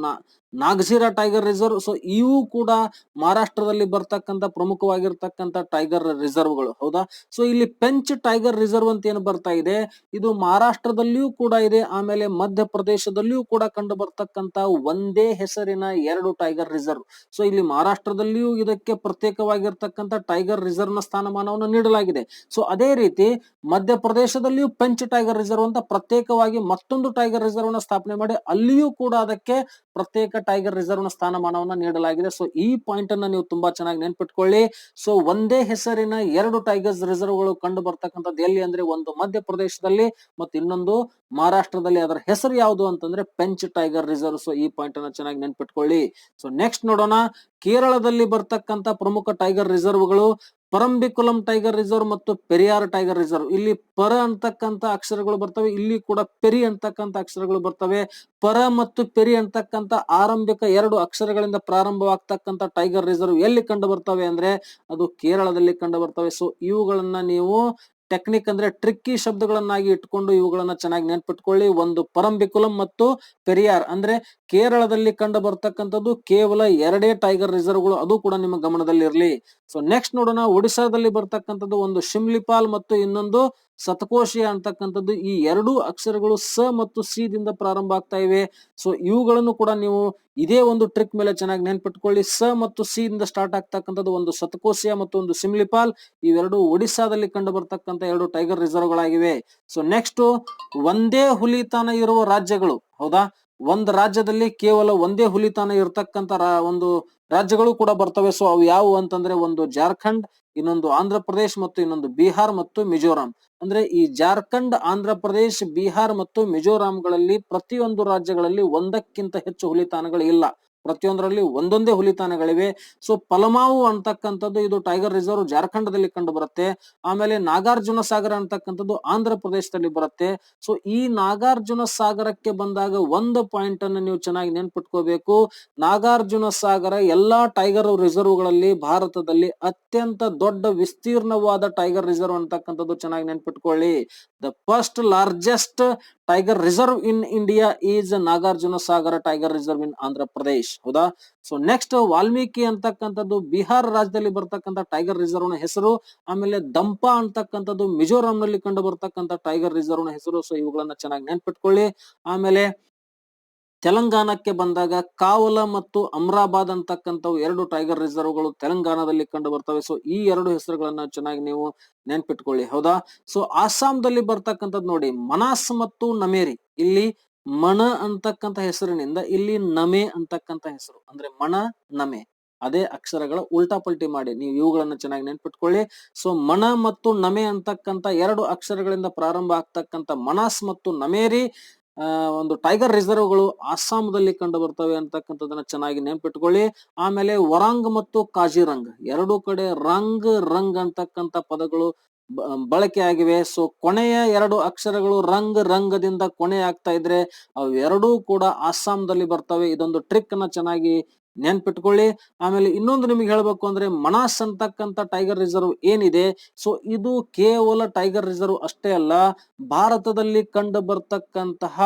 ನಾ- ನಾಗಝೀರಾ ಟೈಗರ್ ರಿಸರ್ವ್. ಸೊ ಇವು ಕೂಡ ಮಹಾರಾಷ್ಟ್ರದಲ್ಲಿ ಬರ್ತಕ್ಕಂತ ಪ್ರಮುಖವಾಗಿರ್ತಕ್ಕಂತ ಟೈಗರ್ ರಿಸರ್ವ್ಗಳು. ಹೌದಾ? ಸೊ ಇಲ್ಲಿ ಪೆಂಚ್ ಟೈಗರ್ ರಿಸರ್ವ್ ಅಂತ ಏನು ಬರ್ತಾ ಇದೆ? ಇದು ಮಹಾರಾಷ್ಟ್ರದಲ್ಲಿಯೂ ಕೂಡ ಇದೆ, ಆಮೇಲೆ ಮಧ್ಯಪ್ರದೇಶದಲ್ಲಿಯೂ ಕೂಡ ಕಂಡು ಬರ್ತಕ್ಕಂತ ಒಂದೇ ಹೆಸರಿನ ಎರಡು ಟೈಗರ್ ರಿಸರ್ವ್. ಸೊ ಇಲ್ಲಿ ಮಹಾರಾಷ್ಟ್ರದಲ್ಲಿಯೂ ಇದಕ್ಕೆ ಪ್ರತ್ಯೇಕವಾಗಿರ್ತಕ್ಕಂಥ ಟೈಗರ್ ರಿಸರ್ವ್ನ ಸ್ಥಾನಮಾನವನ್ನು ನೀಡಲಾಗಿದೆ. ಸೊ ಅದೇ ರೀತಿ ಮಧ್ಯಪ್ರದೇಶದಲ್ಲಿಯೂ ಪೆಂಚ್ ಟೈಗರ್ ರಿಸರ್ವ್ ಅಂತ ಪ್ರತ್ಯೇಕವಾಗಿ ಮತ್ತೊಂದು ಟೈಗರ್ ರಿಸರ್ವ್ ಸ್ಥಾಪನೆ ಮಾಡಿ, ಅಲ್ಲಿಯೂ ಕೂಡ ಅದಕ್ಕೆ ಪ್ರತ್ಯೇಕ ಟೈಗರ್ ರಿಸರ್ವ್ನ ಸ್ಥಾನಮಾನವನ್ನ ನೀಡಲಾಗಿದೆ. ಸೊ ಈ ಪಾಯಿಂಟ್ ಅನ್ನ ನೀವು ತುಂಬಾ ಚೆನ್ನಾಗಿ ನೆನ್ಪಿಟ್ಕೊಳ್ಳಿ. ಸೊ ಒಂದೇ ಹೆಸರಿನ ಎರಡು ಟೈಗರ್ಸ್ ರಿಸರ್ವ್ಗಳು ಕಂಡು ಬರ್ತಕ್ಕಂಥದ್ದು ಎಲ್ಲಿ ಅಂದ್ರೆ ಒಂದು ಮಧ್ಯಪ್ರದೇಶದಲ್ಲಿ ಮತ್ತು ಇನ್ನೊಂದು ಮಹಾರಾಷ್ಟ್ರದಲ್ಲಿ. ಅದರ ಹೆಸರು ಯಾವುದು ಅಂತಂದ್ರೆ ಪೆಂಚ್ ಟೈಗರ್ ರಿಸರ್ವ್ ಸೊ ಈ ಪಾಯಿಂಟ್ ಅನ್ನ ಚೆನ್ನಾಗಿ ನೆನ್ಪಿಟ್ಕೊಳ್ಳಿ. ಸೊ ನೆಕ್ಸ್ಟ್ ನೋಡೋಣ. ಕೇರಳದಲ್ಲಿ ಬರ್ತಕ್ಕಂತ ಪ್ರಮುಖ ಟೈಗರ್ ರಿಸರ್ವ್ಗಳು ಪರಂಬಿಕುಲಂ ಟೈಗರ್ ರಿಸರ್ವ್ ಮತ್ತು ಪೆರಿಯಾರ್ ಟೈಗರ್ ರಿಸರ್ವ್. ಇಲ್ಲಿ ಪರ ಅಂತಕ್ಕಂಥ ಅಕ್ಷರಗಳು ಬರ್ತವೆ, ಇಲ್ಲಿ ಕೂಡ ಪೆರಿ ಅಂತಕ್ಕಂಥ ಅಕ್ಷರಗಳು ಬರ್ತವೆ. ಪರ ಮತ್ತು ಪೆರಿ ಅಂತಕ್ಕಂಥ ಆರಂಭಿಕ ಎರಡು ಅಕ್ಷರಗಳಿಂದ ಪ್ರಾರಂಭವಾಗ್ತಕ್ಕಂಥ ಟೈಗರ್ ರಿಸರ್ವ್ ಎಲ್ಲಿ ಕಂಡು ಬರ್ತವೆ ಅಂದ್ರೆ ಅದು ಕೇರಳದಲ್ಲಿ ಕಂಡು ಬರ್ತವೆ. ಸೊ ಇವುಗಳನ್ನ ನೀವು ಟೆಕ್ನಿಕ್ ಅಂದ್ರೆ ಟ್ರಿಕ್ಕಿ ಶಬ್ದಗಳನ್ನಾಗಿ ಇಟ್ಕೊಂಡು ಇವುಗಳನ್ನ ಚೆನ್ನಾಗಿ ನೆನ್ಪಿಟ್ಕೊಳ್ಳಿ. ಒಂದು ಪರಂಬಿಕುಲಂ ಮತ್ತು ಪೆರಿಯಾರ್ ಅಂದ್ರೆ ಕೇರಳದಲ್ಲಿ ಕಂಡು ಬರ್ತಕ್ಕಂಥದ್ದು ಕೇವಲ ಎರಡೇ ಟೈಗರ್ ರಿಸರ್ವ್ಗಳು ಅದು ಕೂಡ ನಿಮ್ಮ ಗಮನದಲ್ಲಿ ಇರಲಿ ಸೊ ನೆಕ್ಸ್ಟ್ ನೋಡೋಣ, ಒಡಿಶಾದಲ್ಲಿ ಬರ್ತಕ್ಕಂಥದ್ದು ಒಂದು ಶಿಮ್ಲಿಪಾಲ್ ಮತ್ತು ಇನ್ನೊಂದು ಸತಕೋಶಿ ಅಂತಕ್ಕಂಥದ್ದು ಈ ಎರಡೂ ಅಕ್ಷರಗಳು ಸ ಮತ್ತು ಸಿ ದಿಂದ ಪ್ರಾರಂಭ ಆಗ್ತಾ ಇವೆ. ಸೊ ಇವುಗಳನ್ನು ಕೂಡ ನೀವು ಇದೇ ಒಂದು ಟ್ರಿಕ್ ಮೇಲೆ ಚೆನ್ನಾಗಿ ನೆನ್ಪಿಟ್ಕೊಳ್ಳಿ. ಸ ಮತ್ತು ಸಿ ಇಂದ ಸ್ಟಾರ್ಟ್ ಆಗ್ತಕ್ಕಂಥದ್ದು ಒಂದು ಸತಕೋಶಿಯ ಮತ್ತು ಒಂದು ಸಿಮ್ಲಿಪಾಲ್ ಇವೆರಡು ಒಡಿಸ್ಸಾದಲ್ಲಿ ಕಂಡು ಬರ್ತಕ್ಕಂಥ ಎರಡು ಟೈಗರ್ ರಿಸರ್ವ್ಗಳಾಗಿವೆ ಸೊ ನೆಕ್ಸ್ಟ್ ಒಂದೇ ಹುಲಿತಾನ ಇರುವ ರಾಜ್ಯಗಳು. ಹೌದಾ? ಒಂದು ರಾಜ್ಯದಲ್ಲಿ ಕೇವಲ ಒಂದೇ ಹುಲಿತಾನ ಇರತಕ್ಕಂಥ ಇರತಕ್ಕಂತ ಒಂದು ರಾಜ್ಯಗಳು ಕೂಡ ಬರ್ತವೆ. ಸೊ ಅವು ಯಾವುವು ಅಂತಂದ್ರೆ ಒಂದು ಜಾರ್ಖಂಡ್ ಇನ್ನೊಂದು ಆಂಧ್ರ ಪ್ರದೇಶ್ ಮತ್ತು ಇನ್ನೊಂದು ಬಿಹಾರ್ ಮತ್ತು ಮಿಜೋರಾಂ. ಅಂದ್ರೆ ಈ ಜಾರ್ಖಂಡ್, ಆಂಧ್ರ ಪ್ರದೇಶ್, ಬಿಹಾರ್ ಮತ್ತು ಮಿಜೋರಾಂಗಳಲ್ಲಿ ಪ್ರತಿಯೊಂದು ರಾಜ್ಯಗಳಲ್ಲಿ ಒಂದಕ್ಕಿಂತ ಹೆಚ್ಚು ಹುಲಿ ತಾಣಗಳು ಇಲ್ಲ ಪ್ರತಿಯೊಂದರಲ್ಲಿ ಒಂದೊಂದೇ ಹುಲಿ ತಾಣಗಳಿವೆ. ಸೊ ಪಲಮಾವು ಅಂತಕ್ಕಂಥದ್ದು ಇದು ಟೈಗರ್ ರಿಸರ್ವ್ ಜಾರ್ಖಂಡದಲ್ಲಿ ಕಂಡು ಬರುತ್ತೆ. ಆಮೇಲೆ ನಾಗಾರ್ಜುನ ಸಾಗರ ಅಂತಕ್ಕಂಥದ್ದು ಆಂಧ್ರ ಪ್ರದೇಶದಲ್ಲಿ ಬರುತ್ತೆ. ಸೊ ಈ ನಾಗಾರ್ಜುನ ಸಾಗರಕ್ಕೆ ಬಂದಾಗ ಒಂದು ಪಾಯಿಂಟ್ ಅನ್ನು ನೀವು ಚೆನ್ನಾಗಿ ನೆನ್ಪಿಟ್ಕೋಬೇಕು. ನಾಗಾರ್ಜುನ ಸಾಗರ ಎಲ್ಲಾ ಟೈಗರ್ ರಿಸರ್ವ್ಗಳಲ್ಲಿ ಭಾರತದಲ್ಲಿ ಅತ್ಯಂತ ದೊಡ್ಡ ವಿಸ್ತೀರ್ಣವಾದ ಟೈಗರ್ ರಿಸರ್ವ್ ಅಂತಕ್ಕಂಥದ್ದು ಚೆನ್ನಾಗಿ ನೆನ್ಪಿಟ್ಕೊಳ್ಳಿ. The first largest tiger reserve in India is Nagarjuna Sagar tiger reserve in Andhra Pradesh ಹೌದಾ? ಸೊ ನೆಕ್ಸ್ಟ್ ವಾಲ್ಮೀಕಿ ಅಂತಕ್ಕಂಥದ್ದು ಬಿಹಾರ ರಾಜ್ಯದಲ್ಲಿ ಬರ್ತಕ್ಕಂಥ ಟೈಗರ್ ರಿಸರ್ವ್ನ ಹೆಸರು, ಆಮೇಲೆ ದಂಪಾ ಅಂತಕ್ಕಂಥದ್ದು ಮಿಜೋರಾಂ ನಲ್ಲಿ ಕಂಡು ಬರ್ತಕ್ಕಂಥ ಟೈಗರ್ ರಿಸರ್ವ್ನ ಹೆಸರು. ಸೊ ಇವುಗಳನ್ನ ಚೆನ್ನಾಗಿ ನೆನ್ಪಿಟ್ಕೊಳ್ಳಿ. ಆಮೇಲೆ ತೆಲಂಗಾಣಕ್ಕೆ ಬಂದಾಗ ಕಾವಲ ಮತ್ತು ಅಮ್ರಾಬಾದ್ ಅಂತಕ್ಕಂಥವು ಎರಡು ಟೈಗರ್ ರಿಸರ್ವ್ಗಳು ತೆಲಂಗಾಣದಲ್ಲಿ ಕಂಡು ಬರ್ತವೆ. ಸೊ ಈ ಎರಡು ಹೆಸರುಗಳನ್ನ ಚೆನ್ನಾಗಿ ನೀವು ನೆನ್ಪಿಟ್ಕೊಳ್ಳಿ. ಹೌದಾ? ಸೊ ಅಸ್ಸಾಂದಲ್ಲಿ ಬರ್ತಕ್ಕಂಥದ್ದು ನೋಡಿ, ಮನಾಸ್ ಮತ್ತು ನಮೇರಿ. ಇಲ್ಲಿ ಮಣ ಅಂತಕ್ಕಂಥ ಹೆಸರಿನಿಂದ ಇಲ್ಲಿ ನಮೆ ಅಂತಕ್ಕಂಥ ಹೆಸರು. ಅಂದ್ರೆ ಮಣ, ನಮೆ. ಅದೇ ಅಕ್ಷರಗಳ ಉಲ್ಟಾ ಪಲ್ಟಿ ಮಾಡಿ. ನೀವು ಇವುಗಳನ್ನ ಚೆನ್ನಾಗಿ ನೆನ್ಪಿಟ್ಕೊಳ್ಳಿ. ಸೊ ಮಣ ಮತ್ತು ನಮೆ ಅಂತಕ್ಕಂತ ಎರಡು ಅಕ್ಷರಗಳಿಂದ ಪ್ರಾರಂಭ ಆಗ್ತಕ್ಕಂಥ ಮನಾಸ್ ಮತ್ತು ನಮೇರಿ ಒಂದು ಟೈಗರ್ ರಿಸರ್ವ್ಗಳು ಅಸ್ಸಾಂದಲ್ಲಿ ಕಂಡು ಬರ್ತವೆ ಅಂತಕ್ಕಂಥದ್ದನ್ನ ಚೆನ್ನಾಗಿ ನೆನ್ಪಿಟ್ಕೊಳ್ಳಿ. ಆಮೇಲೆ ವರಾಂಗ್ ಮತ್ತು ಕಾಜಿರಂಗ್. ಎರಡು ಕಡೆ ರಂಗ್ ರಂಗ್ ಅಂತಕ್ಕಂಥ ಪದಗಳು ಬಳಕೆ ಆಗಿವೆ. ಸೊ ಕೊನೆಯ ಎರಡು ಅಕ್ಷರಗಳು ರಂಗ್, ರಂಗದಿಂದ ಕೊನೆ ಆಗ್ತಾ ಇದ್ರೆ ಅವೆರಡೂ ಕೂಡ ಅಸ್ಸಾಂದಲ್ಲಿ ಬರ್ತವೆ. ಇದೊಂದು ಟ್ರಿಕ್ ಅನ್ನ ಚೆನ್ನಾಗಿ ನೆನ್ಪಿಟ್ಕೊಳ್ಳಿ. ಆಮೇಲೆ ಇನ್ನೊಂದು ನಿಮಗೆ ಹೇಳ್ಬೇಕು ಅಂದ್ರೆ ಮನಾಸ್ ಅಂತಕ್ಕಂಥ ಟೈಗರ್ ರಿಸರ್ವ್ ಏನಿದೆ? ಸೊ ಇದು ಕೇವಲ ಟೈಗರ್ ರಿಸರ್ವ್ ಅಷ್ಟೇ ಅಲ್ಲ, ಭಾರತದಲ್ಲಿ ಕಂಡು ಬರ್ತಕ್ಕಂತಹ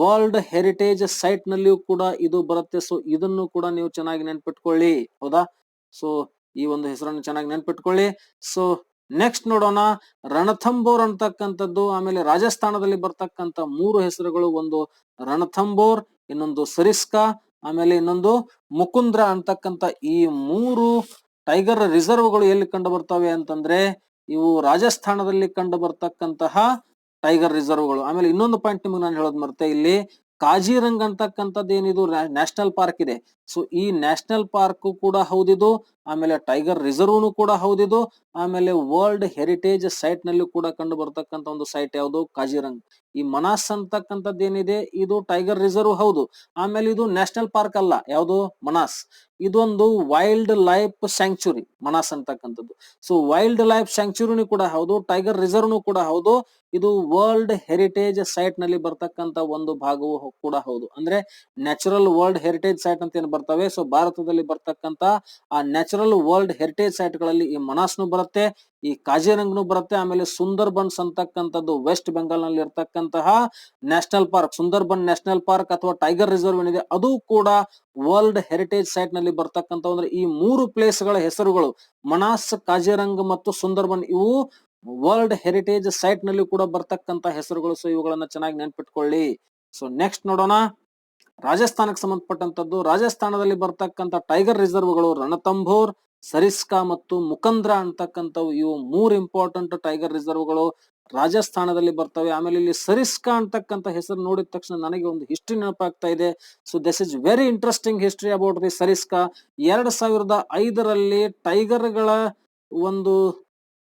ವರ್ಲ್ಡ್ ಹೆರಿಟೇಜ್ ಸೈಟ್ ನಲ್ಲಿಯೂ ಕೂಡ ಇದು ಬರುತ್ತೆ. ಸೊ ಇದನ್ನು ಕೂಡ ನೀವು ಚೆನ್ನಾಗಿ ನೆನ್ಪಿಟ್ಕೊಳ್ಳಿ. ಹೌದಾ? ಸೊ ಈ ಒಂದು ಹೆಸರನ್ನು ಚೆನ್ನಾಗಿ ನೆನ್ಪಿಟ್ಕೊಳ್ಳಿ. ಸೊ ನೆಕ್ಸ್ಟ್ ನೋಡೋಣ. ರಣಥಂಬೋರ್ ಅಂತಕ್ಕಂಥದ್ದು ಆಮೇಲೆ ರಾಜಸ್ಥಾನದಲ್ಲಿ ಬರ್ತಕ್ಕಂಥ ಮೂರು ಹೆಸರುಗಳು. ಒಂದು ರಣಥಂಬೋರ್, ಇನ್ನೊಂದು ಸರಿಸ್ಕಾ, ಆಮೇಲೆ ಇನ್ನೊಂದು ಮುಕುಂದ್ರ ಅಂತಕ್ಕಂಥ ಈ ಮೂರು ಟೈಗರ್ ರಿಸರ್ವ್ಗಳು ಎಲ್ಲಿ ಕಂಡು ಬರ್ತವೆ ಅಂತಂದ್ರೆ, ಇವು ರಾಜಸ್ಥಾನದಲ್ಲಿ ಕಂಡು ಬರ್ತಕ್ಕಂತಹ ಟೈಗರ್ ರಿಸರ್ವ್ಗಳು. ಆಮೇಲೆ ಇನ್ನೊಂದು ಪಾಯಿಂಟ್ ನಿಮಗೆ ನಾನು ಹೇಳೋದು ಮರ್ತೆ ಇಲ್ಲಿ. ಕಾಜಿರಂಗ್ ಅಂತಕ್ಕಂಥದ್ದು ಏನಿದು? ನ್ಯಾಷನಲ್ ಪಾರ್ಕ್ ಇದೆ. ಸೊ, ಈ ನ್ಯಾಷನಲ್ ಪಾರ್ಕ್ ಕೂಡ ಹೌದಿದು, ಆಮೇಲೆ ಟೈಗರ್ ರಿಸರ್ವ್ನು ಕೂಡ ಹೌದಿದು, ಆಮೇಲೆ ವರ್ಲ್ಡ್ ಹೆರಿಟೇಜ್ ಸೈಟ್ನಲ್ಲಿ ಕೂಡ ಕಂಡು ಬರ್ತಕ್ಕಂಥ ಒಂದು ಸೈಟ್ ಯಾವುದು? ಕಾಜಿರಂಗ್. ಈ ಮನಾಸ್ ಅಂತಕ್ಕಂಥದ್ದು ಏನಿದೆ? ಇದು ಟೈಗರ್ ರಿಸರ್ವ್ ಹೌದು. ಆಮೇಲೆ ಇದು ನ್ಯಾಷನಲ್ ಪಾರ್ಕ್ ಅಲ್ಲ. ಯಾವುದು? ಮನಾಸ್. ಇದೊಂದು ವೈಲ್ಡ್ ಲೈಫ್ ಸ್ಯಾಂಕ್ಚುರಿ, ಮನಾಸ್ ಅಂತಕ್ಕಂಥದ್ದು. ಸೊ, ವೈಲ್ಡ್ ಲೈಫ್ ಸ್ಯಾಂಕ್ಚುರಿನೂ ಕೂಡ ಹೌದು, ಟೈಗರ್ ರಿಸರ್ವ್ನು ಕೂಡ ಹೌದು. ಇದು ವರ್ಲ್ಡ್ ಹೆರಿಟೇಜ್ ಸೈಟ್ನಲ್ಲಿ ಬರ್ತಕ್ಕಂತ ಒಂದು ಭಾಗವು ಕೂಡ ಹೌದು. ಅಂದ್ರೆ ನ್ಯಾಚುರಲ್ ವರ್ಲ್ಡ್ ಹೆರಿಟೇಜ್ ಸೈಟ್ ಅಂತ ಏನು ಬರ್ತವೆ? ಸೊ, ಭಾರತದಲ್ಲಿ ಬರ್ತಕ್ಕಂತ ಆ ನ್ಯಾಚುರಲ್ ವರ್ಲ್ಡ್ ಹೆರಿಟೇಜ್ ಸೈಟ್ಗಳಲ್ಲಿ ಈ ಮನಾಸ್ನು ಬರುತ್ತೆ. ಈ ಕಾಜಿರಂಗನು ಬರುತ್ತೆ, ಆಮೇಲೆ ಸುಂದರ್ಬನ್ಸ್ ಅಂತಕ್ಕಂಥದ್ದು ವೆಸ್ಟ್ ಬೆಂಗಾಲ್ನಲ್ಲಿ ಇರ್ತಕ್ಕಂತಹ national park, Sundarban national park ಅಥವಾ ಟೈಗರ್ ರಿಸರ್ವ್ ಏನಿದೆ, ಅದು ಕೂಡ ವರ್ಲ್ಡ್ ಹೆರಿಟೇಜ್ ಸೈಟ್ನಲ್ಲಿ ಬರ್ತಕ್ಕಂಥ ಅಂದ್ರೆ ಈ ಮೂರು ಪ್ಲೇಸ್ಗಳ ಹೆಸರುಗಳು ಮನಾಸ್, ಕಾಜಿರಂಗ್ ಮತ್ತು ಸುಂದರ್ಬನ್, ಇವು ವರ್ಲ್ಡ್ ಹೆರಿಟೇಜ್ ಸೈಟ್ನಲ್ಲಿ ಕೂಡ ಬರ್ತಕ್ಕಂತ ಹೆಸರುಗಳು. ಸೊ, ಇವುಗಳನ್ನ ಚೆನ್ನಾಗಿ ನೆನ್ಪಿಟ್ಕೊಳ್ಳಿ. ಸೊ, ನೆಕ್ಸ್ಟ್ ನೋಡೋಣ. ರಾಜಸ್ಥಾನಕ್ಕೆ ಸಂಬಂಧಪಟ್ಟಂತದ್ದು ರಾಜಸ್ಥಾನದಲ್ಲಿ ಬರ್ತಕ್ಕಂತ ಟೈಗರ್ ರಿಸರ್ವ್ಗಳು ರಣತಂಬೋರ್ ಸರಿಸ್ಕಾ ಮತ್ತು ಮುಕಂದ್ರ ಅಂತಕ್ಕಂಥವು ಇವು ಮೂರು ಇಂಪಾರ್ಟೆಂಟ್ ಟೈಗರ್ ರಿಸರ್ವ್ಗಳು ರಾಜಸ್ಥಾನದಲ್ಲಿ ಬರ್ತವೆ. ಆಮೇಲೆ ಇಲ್ಲಿ ಸರಿಸ್ಕಾ ಅಂತಕ್ಕಂಥ ಹೆಸರು ನೋಡಿದ ತಕ್ಷಣ ನನಗೆ ಒಂದು ಹಿಸ್ಟ್ರಿ ನೆನಪಾಗ್ತಾ ಇದೆ. So this is very interesting history about the Sariska. ಎರಡ್ ಸಾವಿರದ ಐದರಲ್ಲಿ ಟೈಗರ್ಗಳ ಒಂದು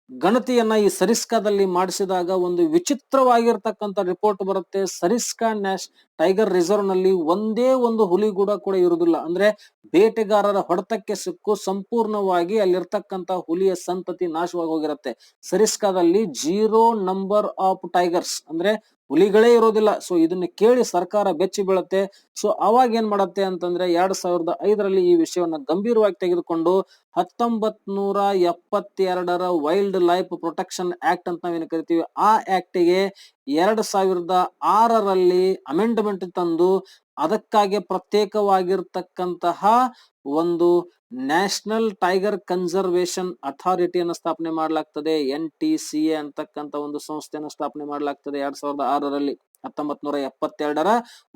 ಗಣತಿಯನ್ನ ಈ ಸರಿಸ್ಕಾದಲ್ಲಿ ಮಾಡಿಸಿದಾಗ ಒಂದು ವಿಚಿತ್ರವಾಗಿರ್ತಕ್ಕಂಥ ರಿಪೋರ್ಟ್ ಬರುತ್ತೆ. ಸರಿಸ್ಕಾ ನ್ಯಾಷ್, ಟೈಗರ್ ರಿಸರ್ವ್ನಲ್ಲಿ ಒಂದೇ ಒಂದು ಹುಲಿ ಕೂಡ ಕೂಡ ಇರುವುದಿಲ್ಲ. ಅಂದ್ರೆ ಬೇಟೆಗಾರರ ಹೊಡೆತಕ್ಕೆ ಸಿಕ್ಕು ಸಂಪೂರ್ಣವಾಗಿ ಅಲ್ಲಿರ್ತಕ್ಕಂಥ ಹುಲಿಯ ಸಂತತಿ ನಾಶವಾಗಿ ಹೋಗಿರುತ್ತೆ. ಸರಿಸ್ಕಾದಲ್ಲಿ ಜೀರೋ ನಂಬರ್ ಆಫ್ ಟೈಗರ್ಸ್ ಅಂದ್ರೆ ಹುಲಿಗಳೇ ಇರೋದಿಲ್ಲ. ಸೊ ಇದನ್ನ ಕೇಳಿ ಸರ್ಕಾರ ಬೆಚ್ಚಿ ಬೀಳುತ್ತೆ. ಸೊ ಅವಾಗ ಏನ್ ಮಾಡತ್ತೆ ಅಂತಂದ್ರೆ ಎರಡ್ ಸಾವಿರದ ಐದರಲ್ಲಿ ಈ ವಿಷಯವನ್ನ ಗಂಭೀರವಾಗಿ ತೆಗೆದುಕೊಂಡು ಹತ್ತೊಂಬತ್ ನೂರ ಎಪ್ಪತ್ತೆರಡರ ವೈಲ್ಡ್ ಲೈಫ್ ಪ್ರೊಟೆಕ್ಷನ್ ಆಕ್ಟ್ ಅಂತ ನಾವೇನು ಕರಿತೀವಿ, ಆ ಆಕ್ಟಿಗೆ ಎರಡ್ ಸಾವಿರದ ಆರರಲ್ಲಿ ಅಮೆಂಡ್ಮೆಂಟ್ ತಂದು ಅದಕ್ಕಾಗಿ ಪ್ರತ್ಯೇಕವಾಗಿರ್ತಕ್ಕಂತಹ ಒಂದು ನ್ಯಾಷನಲ್ ಟೈಗರ್ ಕನ್ಸರ್ವೇಶನ್ ಅಥಾರಿಟಿಯನ್ನು ಸ್ಥಾಪನೆ ಮಾಡಲಾಗ್ತದೆ, ಎನ್ ಟಿ ಸಿ ಎ ಅಂತಕ್ಕಂಥ ಒಂದು ಸಂಸ್ಥೆಯನ್ನು ಸ್ಥಾಪನೆ ಮಾಡಲಾಗ್ತದೆ, ಎರಡ್ ಸಾವಿರದ ಆರರಲ್ಲಿ. ಹತ್ತೊಂಬತ್ ನೂರ ಎಪ್ಪತ್ತೆರಡರ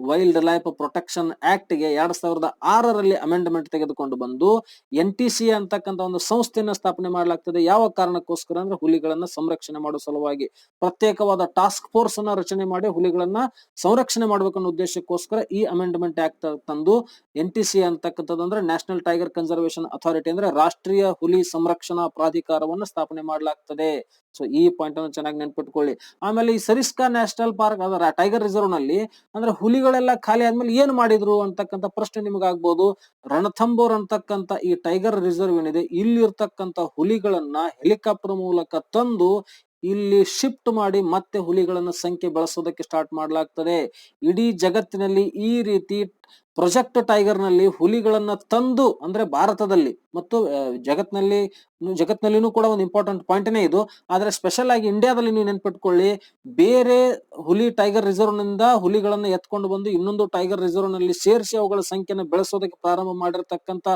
ವೈಲ್ಡ್ ಲೈಫ್ ಪ್ರೊಟೆಕ್ಷನ್ ಆಕ್ಟ್ಗೆ ಎರಡ್ ಸಾವಿರದ ಆರರಲ್ಲಿ ಅಮೆಂಡ್ಮೆಂಟ್ ತೆಗೆದುಕೊಂಡು ಬಂದು ಎನ್ ಟಿ ಸಿ ಅಂತಕ್ಕಂಥ ಒಂದು ಸಂಸ್ಥೆಯನ್ನು ಸ್ಥಾಪನೆ ಮಾಡಲಾಗ್ತದೆ. ಯಾವ ಕಾರಣಕ್ಕೋಸ್ಕರ ಅಂದ್ರೆ ಹುಲಿಗಳನ್ನ ಸಂರಕ್ಷಣೆ ಮಾಡುವ ಸಲುವಾಗಿ ಪ್ರತ್ಯೇಕವಾದ ಟಾಸ್ಕ್ ಫೋರ್ಸ್ ಅನ್ನ ರಚನೆ ಮಾಡಿ ಹುಲಿಗಳನ್ನ ಸಂರಕ್ಷಣೆ ಮಾಡಬೇಕನ್ನೋ ಉದ್ದೇಶಕ್ಕೋಸ್ಕರ ಈ ಅಮೆಂಡ್ಮೆಂಟ್ ಆಕ್ಟ್ ತಂದು ಎನ್ ಟಿ ಸಿ ಅಂತಕ್ಕಂಥದ್ದು ಅಂದ್ರೆ ನ್ಯಾಷನಲ್ ಟೈಗರ್ ಕನ್ಸರ್ವೇಶನ್ ಅಥಾರಿಟಿ ಅಂದ್ರೆ ರಾಷ್ಟ್ರೀಯ ಹುಲಿ ಸಂರಕ್ಷಣಾ ಪ್ರಾಧಿಕಾರವನ್ನು ಸ್ಥಾಪನೆ ಮಾಡಲಾಗ್ತದೆ. ಸೊ ಈ ಪಾಯಿಂಟ್ ಅನ್ನು ಚೆನ್ನಾಗಿ ನೆನ್ಪಿಟ್ಕೊಳ್ಳಿ. ಆಮೇಲೆ ಈ ಸರಿಸ್ಕಾ ನ್ಯಾಷನಲ್ ಪಾರ್ಕ್ ಅದರ ಟೈಗರ್ ರಿಸರ್ವ್ನಲ್ಲಿ, ಅಂದ್ರೆ ಹುಲಿಗಳೆಲ್ಲ ಖಾಲಿ ಆದ್ಮೇಲೆ ಏನ್ ಮಾಡಿದ್ರು ಅಂತಕ್ಕಂಥ ಪ್ರಶ್ನೆ ನಿಮ್ಗೆ ಆಗ್ಬೋದು ರಣಥಂಬೋರ್ ಅಂತಕ್ಕಂಥ ಈ ಟೈಗರ್ ರಿಸರ್ವ್ ಏನಿದೆ, ಇಲ್ಲಿರ್ತಕ್ಕಂಥ ಹುಲಿಗಳನ್ನ ಹೆಲಿಕಾಪ್ಟರ್ ಮೂಲಕ ತಂದು ಇಲ್ಲಿ ಶಿಫ್ಟ್ ಮಾಡಿ ಮತ್ತೆ ಹುಲಿಗಳನ್ನ ಸಂಖ್ಯೆ ಬಳಸೋದಕ್ಕೆ ಸ್ಟಾರ್ಟ್ ಮಾಡಲಾಗ್ತದೆ. ಇಡೀ ಜಗತ್ತಿನಲ್ಲಿ ಈ ರೀತಿ ಪ್ರೊಜೆಕ್ಟ್ ಟೈಗರ್ನಲ್ಲಿ ಹುಲಿಗಳನ್ನ ತಂದು ಅಂದ್ರೆ ಭಾರತದಲ್ಲಿ ಮತ್ತು ಜಗತ್ನಲ್ಲಿ, ಜಗತ್ನಲ್ಲಿನೂ ಕೂಡ ಒಂದು ಇಂಪಾರ್ಟೆಂಟ್ ಪಾಯಿಂಟ್ನೇ ಇದು. ಆದ್ರೆ ಸ್ಪೆಷಲ್ ಆಗಿ ಇಂಡಿಯಾದಲ್ಲಿ ನೀವು ನೆನ್ಪಿಟ್ಕೊಳ್ಳಿ, ಬೇರೆ ಹುಲಿ ಟೈಗರ್ ರಿಸರ್ವ್ನಿಂದ ಹುಲಿಗಳನ್ನ ಎತ್ಕೊಂಡು ಬಂದು ಇನ್ನೊಂದು ಟೈಗರ್ ರಿಸರ್ವ್ನಲ್ಲಿ ಸೇರಿಸಿ ಅವುಗಳ ಸಂಖ್ಯೆನ ಬೆಳೆಸೋದಕ್ಕೆ ಪ್ರಾರಂಭ ಮಾಡಿರ್ತಕ್ಕಂತ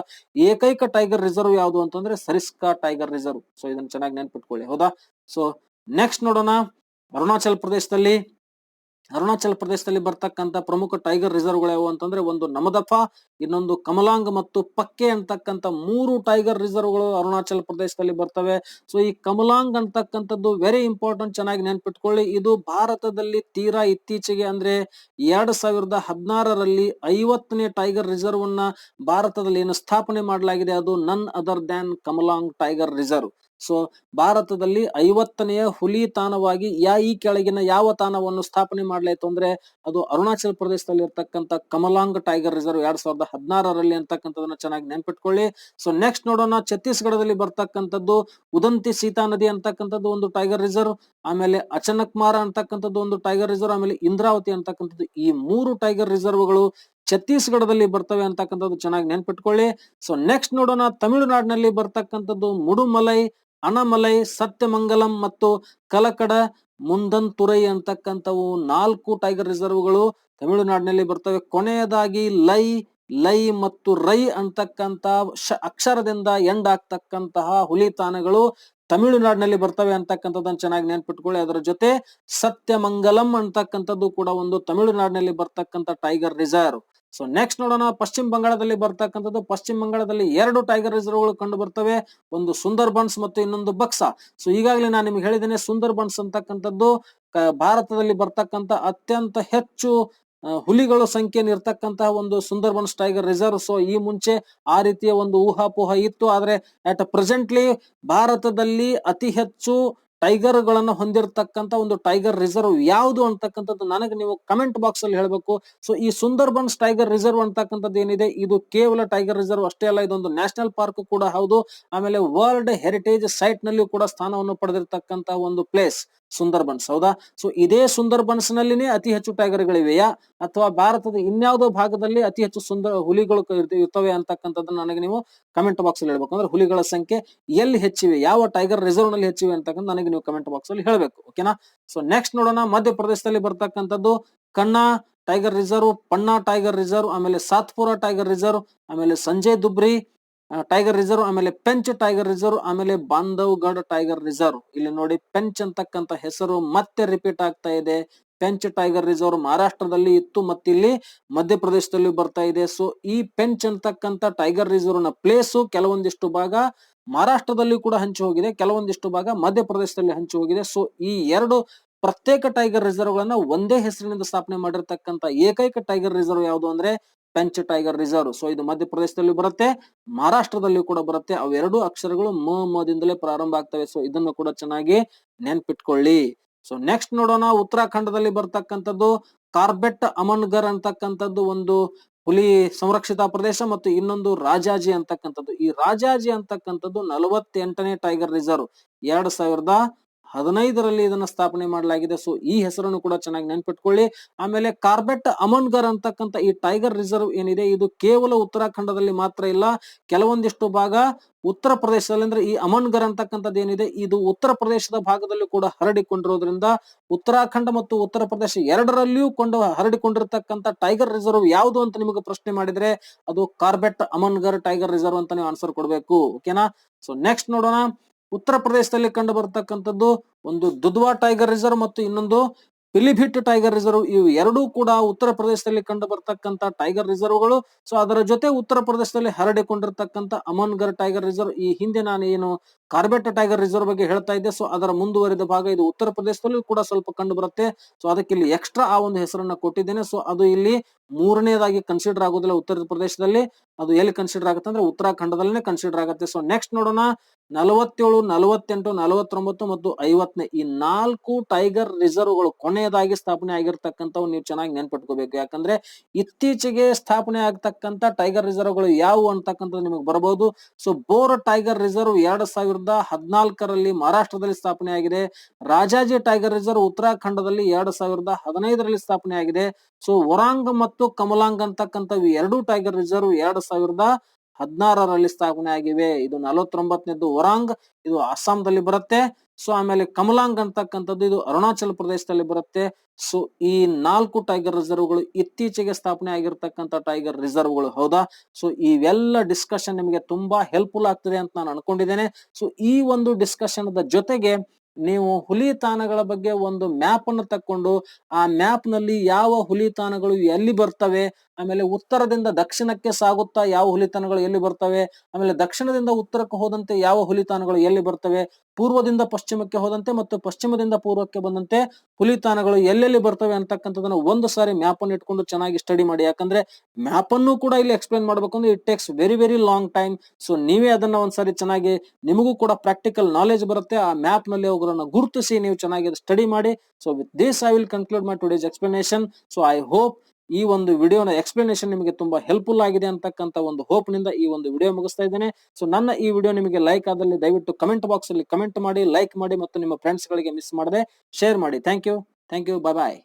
ಏಕೈಕ ಟೈಗರ್ ರಿಸರ್ವ್ ಯಾವುದು ಅಂತಂದ್ರೆ ಸರಿಸ್ಕಾ ಟೈಗರ್ ರಿಸರ್ವ್ ಸೊ ಇದನ್ನ ಚೆನ್ನಾಗಿ ನೆನ್ಪಿಟ್ಕೊಳ್ಳಿ, ಹೌದಾ? ಸೊ ನೆಕ್ಸ್ಟ್ ನೋಡೋಣ. ಅರುಣಾಚಲ್ ಪ್ರದೇಶದಲ್ಲಿ. ಅರುಣಾಚಲ ಪ್ರದೇಶದಲ್ಲಿ ಬರ್ತಕ್ಕಂಥ ಪ್ರಮುಖ ಟೈಗರ್ ರಿಸರ್ವ್ಗಳು ಯಾವುವು ಅಂತಂದ್ರೆ ಒಂದು ನಮದಫ ಇನ್ನೊಂದು ಕಮಲಾಂಗ್ ಮತ್ತು ಪಕ್ಕೆ ಅಂತಕ್ಕಂಥ ಮೂರು ಟೈಗರ್ ರಿಸರ್ವ್ಗಳು ಅರುಣಾಚಲ ಪ್ರದೇಶದಲ್ಲಿ ಬರ್ತವೆ. ಸೊ ಈ ಕಮಲಾಂಗ್ ಅಂತಕ್ಕಂಥದ್ದು ವೆರಿ ಇಂಪಾರ್ಟೆಂಟ್ ಚೆನ್ನಾಗಿ ನೆನ್ಪಿಟ್ಕೊಳ್ಳಿ. ಇದು ಭಾರತದಲ್ಲಿ ತೀರಾ ಇತ್ತೀಚೆಗೆ ಅಂದ್ರೆ ಎರಡ್ ಸಾವಿರದ ಹದಿನಾರರಲ್ಲಿ ಐವತ್ತನೇ ಟೈಗರ್ ರಿಸರ್ವ್ ಅನ್ನ ಭಾರತದಲ್ಲಿ ಏನು ಸ್ಥಾಪನೆ ಮಾಡಲಾಗಿದೆ ಅದು none other than Kamlang tiger reserve so ಭಾರತದಲ್ಲಿ ಐವತ್ತನೆಯ ಹುಲಿ ತಾಣವಾಗಿ ಯಾ ಈ ಕೆಳಗಿನ ಯಾವ ತಾಣವನ್ನು ಸ್ಥಾಪನೆ ಮಾಡಲಾಯಿತು ಅಂದ್ರೆ ಅದು ಅರುಣಾಚಲ ಪ್ರದೇಶದಲ್ಲಿ ಇರ್ತಕ್ಕಂಥ ಕಮಲಾಂಗ್ ಟೈಗರ್ ರಿಸರ್ವ್ ಎರಡ್ ಸಾವಿರದ ಹದಿನಾರರಲ್ಲಿ ಅಂತಕ್ಕಂಥದನ್ನ ಚೆನ್ನಾಗಿ ನೆನ್ಪಿಟ್ಕೊಳ್ಳಿ. ಸೊ ನೆಕ್ಸ್ಟ್ ನೋಡೋಣ ಛತ್ತೀಸ್ಗಢದಲ್ಲಿ ಬರ್ತಕ್ಕಂಥದ್ದು ಉದಂತಿ ಸೀತಾ ನದಿ ಅಂತಕ್ಕಂಥದ್ದು ಒಂದು ಟೈಗರ್ ರಿಸರ್ವ್, ಆಮೇಲೆ ಅಚನಕ್ಮಾರ ಅಂತಕ್ಕಂಥದ್ದು ಒಂದು ಟೈಗರ್ ರಿಸರ್ವ್, ಆಮೇಲೆ ಇಂದ್ರಾವತಿ ಅಂತಕ್ಕಂಥದ್ದು ಈ ಮೂರು ಟೈಗರ್ ರಿಸರ್ವ್ಗಳು ಛತ್ತೀಸ್ಗಢದಲ್ಲಿ ಬರ್ತವೆ ಅಂತಕ್ಕಂಥದ್ದು ಚೆನ್ನಾಗಿ ನೆನ್ಪಿಟ್ಕೊಳ್ಳಿ. ಸೊ ನೆಕ್ಸ್ಟ್ ನೋಡೋಣ ತಮಿಳುನಾಡಿನಲ್ಲಿ ಬರ್ತಕ್ಕಂಥದ್ದು ಮುಡುಮಲೈ ಅಣಮಲೈ, ಸತ್ಯಮಂಗಲಂ ಮತ್ತು ಕಲಕಡ, ಮುಂದಂತುರೈ ಅಂತಕ್ಕಂಥವು ನಾಲ್ಕು ಟೈಗರ್ ರಿಸರ್ವ್ಗಳು ತಮಿಳುನಾಡಿನಲ್ಲಿ ಬರ್ತವೆ. ಕೊನೆಯದಾಗಿ ಲೈ ಲೈ ಮತ್ತು ರೈ ಅಂತಕ್ಕಂತ ಶ ಅಕ್ಷರದಿಂದ ಎಂಡ್ ಆಗ್ತಕ್ಕಂತಹ ಹುಲಿ ತಾಣಗಳು ತಮಿಳುನಾಡಿನಲ್ಲಿ ಬರ್ತವೆ ಅಂತಕ್ಕಂಥದ್ದನ್ನು ಚೆನ್ನಾಗಿ ನೆನ್ಪಿಟ್ಕೊಳ್ಳಿ. ಅದರ ಜೊತೆ ಸತ್ಯಮಂಗಲಂ ಅಂತಕ್ಕಂಥದ್ದು ಕೂಡ ಒಂದು ತಮಿಳುನಾಡಿನಲ್ಲಿ ಬರ್ತಕ್ಕಂಥ ಟೈಗರ್ ರಿಸರ್ವ್. ಸೊ ನೆಕ್ಸ್ಟ್ ನೋಡೋಣ. ಪಶ್ಚಿಮ ಬಂಗಾಳದಲ್ಲಿ ಬರ್ತಕ್ಕಂಥದ್ದು. ಪಶ್ಚಿಮ ಬಂಗಾಳದಲ್ಲಿ ಎರಡು ಟೈಗರ್ ರಿಸರ್ವ್ಗಳು ಕಂಡು ಬರ್ತವೆ. ಒಂದು ಸುಂದರ್ ಬನ್ಸ್ ಮತ್ತು ಇನ್ನೊಂದು ಬಕ್ಸಾ. ಸೊ ಈಗಾಗಲೇ ನಾನು ನಿಮ್ಗೆ ಹೇಳಿದ್ದೇನೆ ಸುಂದರ್ ಬನ್ಸ್ ಅಂತಕ್ಕಂಥದ್ದು. ಭಾರತದಲ್ಲಿ ಬರ್ತಕ್ಕಂಥ ಅತ್ಯಂತ ಹೆಚ್ಚು ಹುಲಿಗಳ ಹುಲಿಗಳು ಸಂಖ್ಯೆಯನ್ನು ಇರ್ತಕ್ಕಂತಹ ಒಂದು ಸುಂದರ್ಬನ್ಸ್ ಟೈಗರ್ ರಿಸರ್ವ್ ಸೊ ಈ ಮುಂಚೆ ಆ ರೀತಿಯ ಒಂದು ಊಹಾಪೋಹ ಇತ್ತು. ಆದ್ರೆ ಅಟ್ ಪ್ರೆಸೆಂಟ್ಲಿ ಭಾರತದಲ್ಲಿ ಅತಿ ಹೆಚ್ಚು ಟೈಗರ್ ಗಳನ್ನ ಹೊಂದಿರತಕ್ಕಂತ ಒಂದು ಟೈಗರ್ ರಿಸರ್ವ್ ಯಾವುದು ಅಂತಕ್ಕಂಥದ್ದು ನನಗೆ ನೀವು ಕಮೆಂಟ್ ಬಾಕ್ಸ್ ಅಲ್ಲಿ ಹೇಳಬೇಕು. ಸೊ ಈ ಸುಂದರ್ ಬನ್ಸ್ ಟೈಗರ್ ರಿಸರ್ವ್ ಅಂತಕ್ಕಂಥದ್ದು ಏನಿದೆ? ಇದು ಕೇವಲ ಟೈಗರ್ ರಿಸರ್ವ್ ಅಷ್ಟೇ ಅಲ್ಲ, ಇದೊಂದು ನ್ಯಾಷನಲ್ ಪಾರ್ಕ್ ಕೂಡ ಹೌದು. ಆಮೇಲೆ ವರ್ಲ್ಡ್ ಹೆರಿಟೇಜ್ ಸೈಟ್ನಲ್ಲಿ ಕೂಡ ಸ್ಥಾನವನ್ನು ಪಡೆದಿರತಕ್ಕಂತ ಒಂದು ಪ್ಲೇಸ್ ಸುಂದರ್ ಬನ್ಸ್ ಹೌದಾ? ಸೊ ಇದೇ ಸುಂದರ್ ಬನ್ಸ್ ನಲ್ಲಿನೇ ಅತಿ ಹೆಚ್ಚು ಟೈಗರ್ ಗಳಿವೆಯಾ ಅಥವಾ ಭಾರತದ ಇನ್ಯಾವುದೋ ಭಾಗದಲ್ಲಿ ಅತಿ ಹೆಚ್ಚು ಸುಂದರ ಹುಲಿಗಳು ಇರ್ತವೆ ಅಂತಕ್ಕಂಥದ್ದನ್ನ ನನಗೆ ನೀವು ಕಮೆಂಟ್ ಬಾಕ್ಸ್ ಅಲ್ಲಿ ಹೇಳ್ಬೇಕು. ಅಂದ್ರೆ ಹುಲಿಗಳ ಸಂಖ್ಯೆ ಎಲ್ಲಿ ಹೆಚ್ಚಿವೆ? ಯಾವ ಟೈಗರ್ ರಿಸರ್ವ್ನಲ್ಲಿ ಹೆಚ್ಚಿವೆ ಅಂತಕ್ಕಂಥ ನನಗೆ ನೀವು ಕಮೆಂಟ್ ಬಾಕ್ಸ್ ಅಲ್ಲಿ ಹೇಳ್ಬೇಕು. ಓಕೆನಾ ಸೊ ನೆಕ್ಸ್ಟ್ ನೋಡೋಣ. ಮಧ್ಯಪ್ರದೇಶದಲ್ಲಿ ಬರ್ತಕ್ಕಂಥದ್ದು Kanha tiger reserve Panna tiger reserve ಆಮೇಲೆ ಸಾತ್ಪುರ ಟೈಗರ್ ರಿಸರ್ವ್ ಆಮೇಲೆ ಸಂಜಯ್ ದುಬ್ರಿ ಟೈಗರ್ ರಿಸರ್ವ್ ಆಮೇಲೆ ಪೆಂಚ್ ಟೈಗರ್ ರಿಸರ್ವ್ ಆಮೇಲೆ ಬಾಂಧವ್ಗಢ ಟೈಗರ್ ರಿಸರ್ವ್ ಇಲ್ಲಿ ನೋಡಿ ಪೆಂಚ್ ಅಂತಕ್ಕಂತ ಹೆಸರು ಮತ್ತೆ ರಿಪೀಟ್ ಆಗ್ತಾ ಇದೆ. ಪೆಂಚ್ ಟೈಗರ್ ರಿಸರ್ವ್ ಮಹಾರಾಷ್ಟ್ರದಲ್ಲಿ ಇತ್ತು ಮತ್ತಿಲ್ಲಿ ಮಧ್ಯಪ್ರದೇಶದಲ್ಲಿ ಬರ್ತಾ ಇದೆ. ಸೊ ಈ ಪೆಂಚ್ ಅಂತಕ್ಕಂತ ಟೈಗರ್ ರಿಸರ್ವ್ನ ಪ್ಲೇಸು ಕೆಲವೊಂದಿಷ್ಟು ಭಾಗ ಮಹಾರಾಷ್ಟ್ರದಲ್ಲಿ ಕೂಡ ಹಂಚಿ ಹೋಗಿದೆ. ಕೆಲವೊಂದಿಷ್ಟು ಭಾಗ ಮಧ್ಯಪ್ರದೇಶದಲ್ಲಿ ಹಂಚಿ ಹೋಗಿದೆ. ಸೊ ಈ ಎರಡು ಪ್ರತ್ಯೇಕ ಟೈಗರ್ ರಿಸರ್ವ್ ಗಳನ್ನ ಒಂದೇ ಹೆಸರಿನಿಂದ ಸ್ಥಾಪನೆ ಮಾಡಿರ್ತಕ್ಕಂತ ಏಕೈಕ ಟೈಗರ್ ರಿಸರ್ವ್ ಯಾವುದು ಅಂದ್ರೆ ಪೆಂಚ್ ಟೈಗರ್ ರಿಸರ್ವ್. ಸೊ ಇದು ಮಧ್ಯಪ್ರದೇಶದಲ್ಲಿ ಬರುತ್ತೆ, ಮಹಾರಾಷ್ಟ್ರದಲ್ಲಿ ಕೂಡ ಬರುತ್ತೆ. ಅವೆರಡು ಅಕ್ಷರಗಳು ಮ ಮದಿಂದಲೇ ಪ್ರಾರಂಭ ಆಗ್ತವೆ. ಸೊ ಇದನ್ನು ಕೂಡ ಚೆನ್ನಾಗಿ ನೆನ್ಪಿಟ್ಕೊಳ್ಳಿ. ಸೊ ನೆಕ್ಸ್ಟ್ ನೋಡೋಣ, ಉತ್ತರಾಖಂಡದಲ್ಲಿ ಬರ್ತಕ್ಕಂಥದ್ದು ಕಾರ್ಬೆಟ್ ಅಮನ್ಗರ್ ಅಂತಕ್ಕಂಥದ್ದು ಒಂದು ಹುಲಿ ಸಂರಕ್ಷಿತ ಪ್ರದೇಶ ಮತ್ತು ಇನ್ನೊಂದು ರಾಜಾಜಿ ಅಂತಕ್ಕಂಥದ್ದು. ಈ ರಾಜಾಜಿ ಅಂತಕ್ಕಂಥದ್ದು ನಲವತ್ತೆಂಟನೇ ಟೈಗರ್ ರಿಸರ್ವ್. ಎರಡ್ ಸಾವಿರದ ಹದಿನೈದರಲ್ಲಿ ಇದನ್ನ ಸ್ಥಾಪನೆ ಮಾಡಲಾಗಿದೆ. ಸೊ ಈ ಹೆಸರನ್ನು ಕೂಡ ಚೆನ್ನಾಗಿ ನೆನ್ಪಿಟ್ಕೊಳ್ಳಿ. ಆಮೇಲೆ ಕಾರ್ಬೆಟ್ ಅಮನ್ಗರ್ ಅಂತಕ್ಕಂಥ ಈ ಟೈಗರ್ ರಿಸರ್ವ್ ಏನಿದೆ, ಇದು ಕೇವಲ ಉತ್ತರಾಖಂಡದಲ್ಲಿ ಮಾತ್ರ ಇಲ್ಲ, ಕೆಲವೊಂದಿಷ್ಟು ಭಾಗ ಉತ್ತರ ಪ್ರದೇಶದಲ್ಲಿ ಅಂದ್ರೆ ಈ ಅಮನ್ಗರ್ ಅಂತಕ್ಕಂಥದ್ದು ಏನಿದೆ, ಇದು ಉತ್ತರ ಪ್ರದೇಶದ ಭಾಗದಲ್ಲಿ ಕೂಡ ಹರಡಿಕೊಂಡಿರೋದ್ರಿಂದ ಉತ್ತರಾಖಂಡ ಮತ್ತು ಉತ್ತರ ಪ್ರದೇಶ ಎರಡರಲ್ಲಿಯೂ ಕೊಂಡು ಹರಡಿಕೊಂಡಿರ್ತಕ್ಕಂಥ ಟೈಗರ್ ರಿಸರ್ವ್ ಯಾವುದು ಅಂತ ನಿಮಗೆ ಪ್ರಶ್ನೆ ಮಾಡಿದ್ರೆ, ಅದು ಕಾರ್ಬೆಟ್ ಅಮನ್ಗರ್ ಟೈಗರ್ ರಿಸರ್ವ್ ಅಂತ ನೀವು ಆನ್ಸರ್ ಕೊಡಬೇಕು. ಓಕೆನಾ ಸೊ ನೆಕ್ಸ್ಟ್ ನೋಡೋಣ. ಉತ್ತರ ಪ್ರದೇಶದಲ್ಲಿ ಕಂಡು ಬರ್ತಕ್ಕಂಥದ್ದು ಒಂದು ದುದ್ವಾ ಟೈಗರ್ ರಿಸರ್ವ್ ಮತ್ತು ಇನ್ನೊಂದು ಪಿಲಿಭಿಟ್ ಟೈಗರ್ ರಿಸರ್ವ್. ಇವು ಎರಡೂ ಕೂಡ ಉತ್ತರ ಪ್ರದೇಶದಲ್ಲಿ ಕಂಡು ಬರತಕ್ಕಂಥ ಟೈಗರ್ ರಿಸರ್ವ್ಗಳು. ಸೊ, ಅದರ ಜೊತೆ ಉತ್ತರ ಪ್ರದೇಶದಲ್ಲಿ ಹರಡಿಕೊಂಡಿರತಕ್ಕಂಥ ಅಮನ್ಗರ್ ಟೈಗರ್ ರಿಸರ್ವ್. ಈ ಹಿಂದೆ ನಾನು ಏನು ಕಾರ್ಬೆಟ್ ಟೈಗರ್ ರಿಸರ್ವ್ ಬಗ್ಗೆ ಹೇಳ್ತಾ ಇದ್ದೆ. ಸೊ, ಅದರ ಮುಂದುವರಿದ ಭಾಗ ಇದು ಉತ್ತರ ಪ್ರದೇಶದಲ್ಲೂ ಕೂಡ ಸ್ವಲ್ಪ ಕಂಡು ಬರುತ್ತೆ ಸೊ, ಅದಕ್ಕೆ ಇಲ್ಲಿ ಎಕ್ಸ್ಟ್ರಾ ಆ ಒಂದು ಹೆಸರನ್ನ ಕೊಟ್ಟಿದ್ದೇನೆ. ಸೊ, ಅದು ಇಲ್ಲಿ ಮೂರನೇದಾಗಿ ಕನ್ಸಿಡರ್ ಆಗೋದಿಲ್ಲ ಉತ್ತರ ಪ್ರದೇಶದಲ್ಲಿ. ಅದು ಎಲ್ಲಿ ಕನ್ಸಿಡರ್ ಆಗುತ್ತೆ ಅಂದ್ರೆ ಉತ್ತರಾಖಂಡದಲ್ಲೇ ಕನ್ಸಿಡರ್ ಆಗುತ್ತೆ. ಸೊ ನೆಕ್ಸ್ಟ್ ನೋಡೋಣ. ನಲವತ್ತೇಳು, ನಲವತ್ತೆಂಟು, ನಲವತ್ತೊಂಬತ್ತು ಮತ್ತು ಐವತ್ತನೇ. ಈ ನಾಲ್ಕು ಟೈಗರ್ ರಿಸರ್ವ್ಗಳು ಕೊನೆಯದಾಗಿ ಸ್ಥಾಪನೆ ಆಗಿರ್ತಕ್ಕಂಥವು ನೀವು ಚೆನ್ನಾಗಿ ನೆನ್ಪಿಟ್ಕೋಬೇಕು. ಯಾಕಂದ್ರೆ ಇತ್ತೀಚೆಗೆ ಸ್ಥಾಪನೆ ಆಗ್ತಕ್ಕಂಥ ಟೈಗರ್ ರಿಸರ್ವ್ಗಳು ಯಾವುವು ಅಂತಕ್ಕಂಥ ನಿಮಗೆ ಬರಬಹುದು ಸೊ ಬೋರ್ ಟೈಗರ್ ರಿಸರ್ವ್ ಎರಡ್ ಸಾವಿರದ ಹದಿನಾಲ್ಕರಲ್ಲಿ ಮಹಾರಾಷ್ಟ್ರದಲ್ಲಿ ಸ್ಥಾಪನೆ ಆಗಿದೆ. ರಾಜಾಜಿ ಟೈಗರ್ ರಿಸರ್ವ್ ಉತ್ತರಾಖಂಡದಲ್ಲಿ ಎರಡ್ ಸಾವಿರದ ಹದಿನೈದರಲ್ಲಿ ಸ್ಥಾಪನೆ ಆಗಿದೆ. ಸೊ ಒರಾಂಗ್ ಕಮಲಾಂಗ್ ಅಂತಕ್ಕಂಥವು ಎರಡು ಟೈಗರ್ ರಿಸರ್ವ್ ಎರಡು ಸಾವಿರದ ಹದಿನಾರರಲ್ಲಿ ಸ್ಥಾಪನೆ ಆಗಿವೆ. ಇದು ನಲವತ್ತೊಂಬತ್ತನೇದು ಒರಾಂಗ್, ಇದು ಅಸ್ಸಾಂದಲ್ಲಿ ಬರುತ್ತೆ. ಸೊ ಆಮೇಲೆ ಕಮಲಾಂಗ್ ಅಂತಕ್ಕಂಥದ್ದು ಇದು ಅರುಣಾಚಲ ಪ್ರದೇಶದಲ್ಲಿ ಬರುತ್ತೆ. ಸೊ ಈ ನಾಲ್ಕು ಟೈಗರ್ ರಿಸರ್ವ್ಗಳು ಇತ್ತೀಚೆಗೆ ಸ್ಥಾಪನೆ ಆಗಿರ್ತಕ್ಕಂಥ ಟೈಗರ್ ರಿಸರ್ವ್ಗಳು, ಹೌದಾ? ಸೊ ಇವೆಲ್ಲ ಡಿಸ್ಕಷನ್ ನಿಮಗೆ ತುಂಬಾ ಹೆಲ್ಪ್ಫುಲ್ ಆಗ್ತದೆ ಅಂತ ನಾನು ಅನ್ಕೊಂಡಿದ್ದೇನೆ. ಸೊ ಈ ಒಂದು ಡಿಸ್ಕಷನ್ ಜೊತೆಗೆ ನೀವು ಹುಲಿ ತಾಣಗಳ ಬಗ್ಗೆ ಒಂದು ಮ್ಯಾಪ್ ಅನ್ನು ತಕ್ಕೊಂಡು ಆ ಮ್ಯಾಪ್ನಲ್ಲಿ ಯಾವ ಹುಲಿ ತಾಣಗಳು ಎಲ್ಲಿ ಬರ್ತವೆ ಆಮೇಲೆ ಉತ್ತರದಿಂದ ದಕ್ಷಿಣಕ್ಕೆ ಸಾಗುತ್ತಾ ಯಾವ ಹುಲಿತಾನಗಳು ಎಲ್ಲಿ ಬರ್ತವೆ? ಆಮೇಲೆ ದಕ್ಷಿಣದಿಂದ ಉತ್ತರಕ್ಕೆ ಹೋದಂತೆ ಯಾವ ಹುಲಿತಾನಗಳು ಎಲ್ಲಿ ಬರ್ತವೆ? ಪೂರ್ವದಿಂದ ಪಶ್ಚಿಮಕ್ಕೆ ಹೋದಂತೆ ಮತ್ತು ಪಶ್ಚಿಮದಿಂದ ಪೂರ್ವಕ್ಕೆ ಬಂದಂತೆ ಹುಲಿತಾನಗಳು ಎಲ್ಲೆಲ್ಲಿ ಬರ್ತವೆ ಅಂತಕ್ಕಂಥದನ್ನ ಒಂದು ಸಾರಿ ಮ್ಯಾಪ್ ಅನ್ನು ಇಟ್ಕೊಂಡು ಚೆನ್ನಾಗಿ ಸ್ಟಡಿ ಮಾಡಿ. ಯಾಕಂದ್ರೆ ಮ್ಯಾಪ್ ಅನ್ನು ಕೂಡ ಇಲ್ಲಿ ಎಕ್ಸ್ಪ್ಲೈನ್ ಮಾಡಬೇಕು ಅಂದ್ರೆ it takes very very long time so ನೀವೇ ಅದನ್ನ ಒಂದ್ಸಾರಿ ಚೆನ್ನಾಗಿ ನಿಮಗೂ ಕೂಡ ಪ್ರಾಕ್ಟಿಕಲ್ ನಾಲೆಜ್ ಬರುತ್ತೆ. ಆ ಮ್ಯಾಪ್ನಲ್ಲಿ ಅವುಗಳನ್ನು ಗುರುತಿಸಿ ನೀವು ಚೆನ್ನಾಗಿ ಸ್ಟಡಿ ಮಾಡಿ. So with this I will conclude my today's explanation so I hope ಈ ಒಂದು ವಿಡಿಯೋನ ಎಕ್ಸ್ಪ್ಲನೇಷನ್ ನಿಮಗೆ ತುಂಬಾ ಹೆಲ್ಪ್ಫುಲ್ ಆಗಿದೆ ಅಂತಕ್ಕಂಥ ಒಂದು ಹೋಪ್ನಿಂದ ಈ ಒಂದು ವಿಡಿಯೋ ಮುಗಿಸ್ತಾ ಇದ್ದೇನೆ. ಸೊ ನನ್ನ ಈ ವಿಡಿಯೋ ನಿಮಗೆ ಲೈಕ್ ಆದಲ್ಲಿ ದಯವಿಟ್ಟು ಕಮೆಂಟ್ ಬಾಕ್ಸ್ ಅಲ್ಲಿ ಕಮೆಂಟ್ ಮಾಡಿ ಲೈಕ್ ಮಾಡಿ ಮತ್ತು ನಿಮ್ಮ ಫ್ರೆಂಡ್ಸ್ ಗಳಿಗೆ ಮಿಸ್ ಮಾಡದೆ ಶೇರ್ ಮಾಡಿ. Thank you thank you bye bye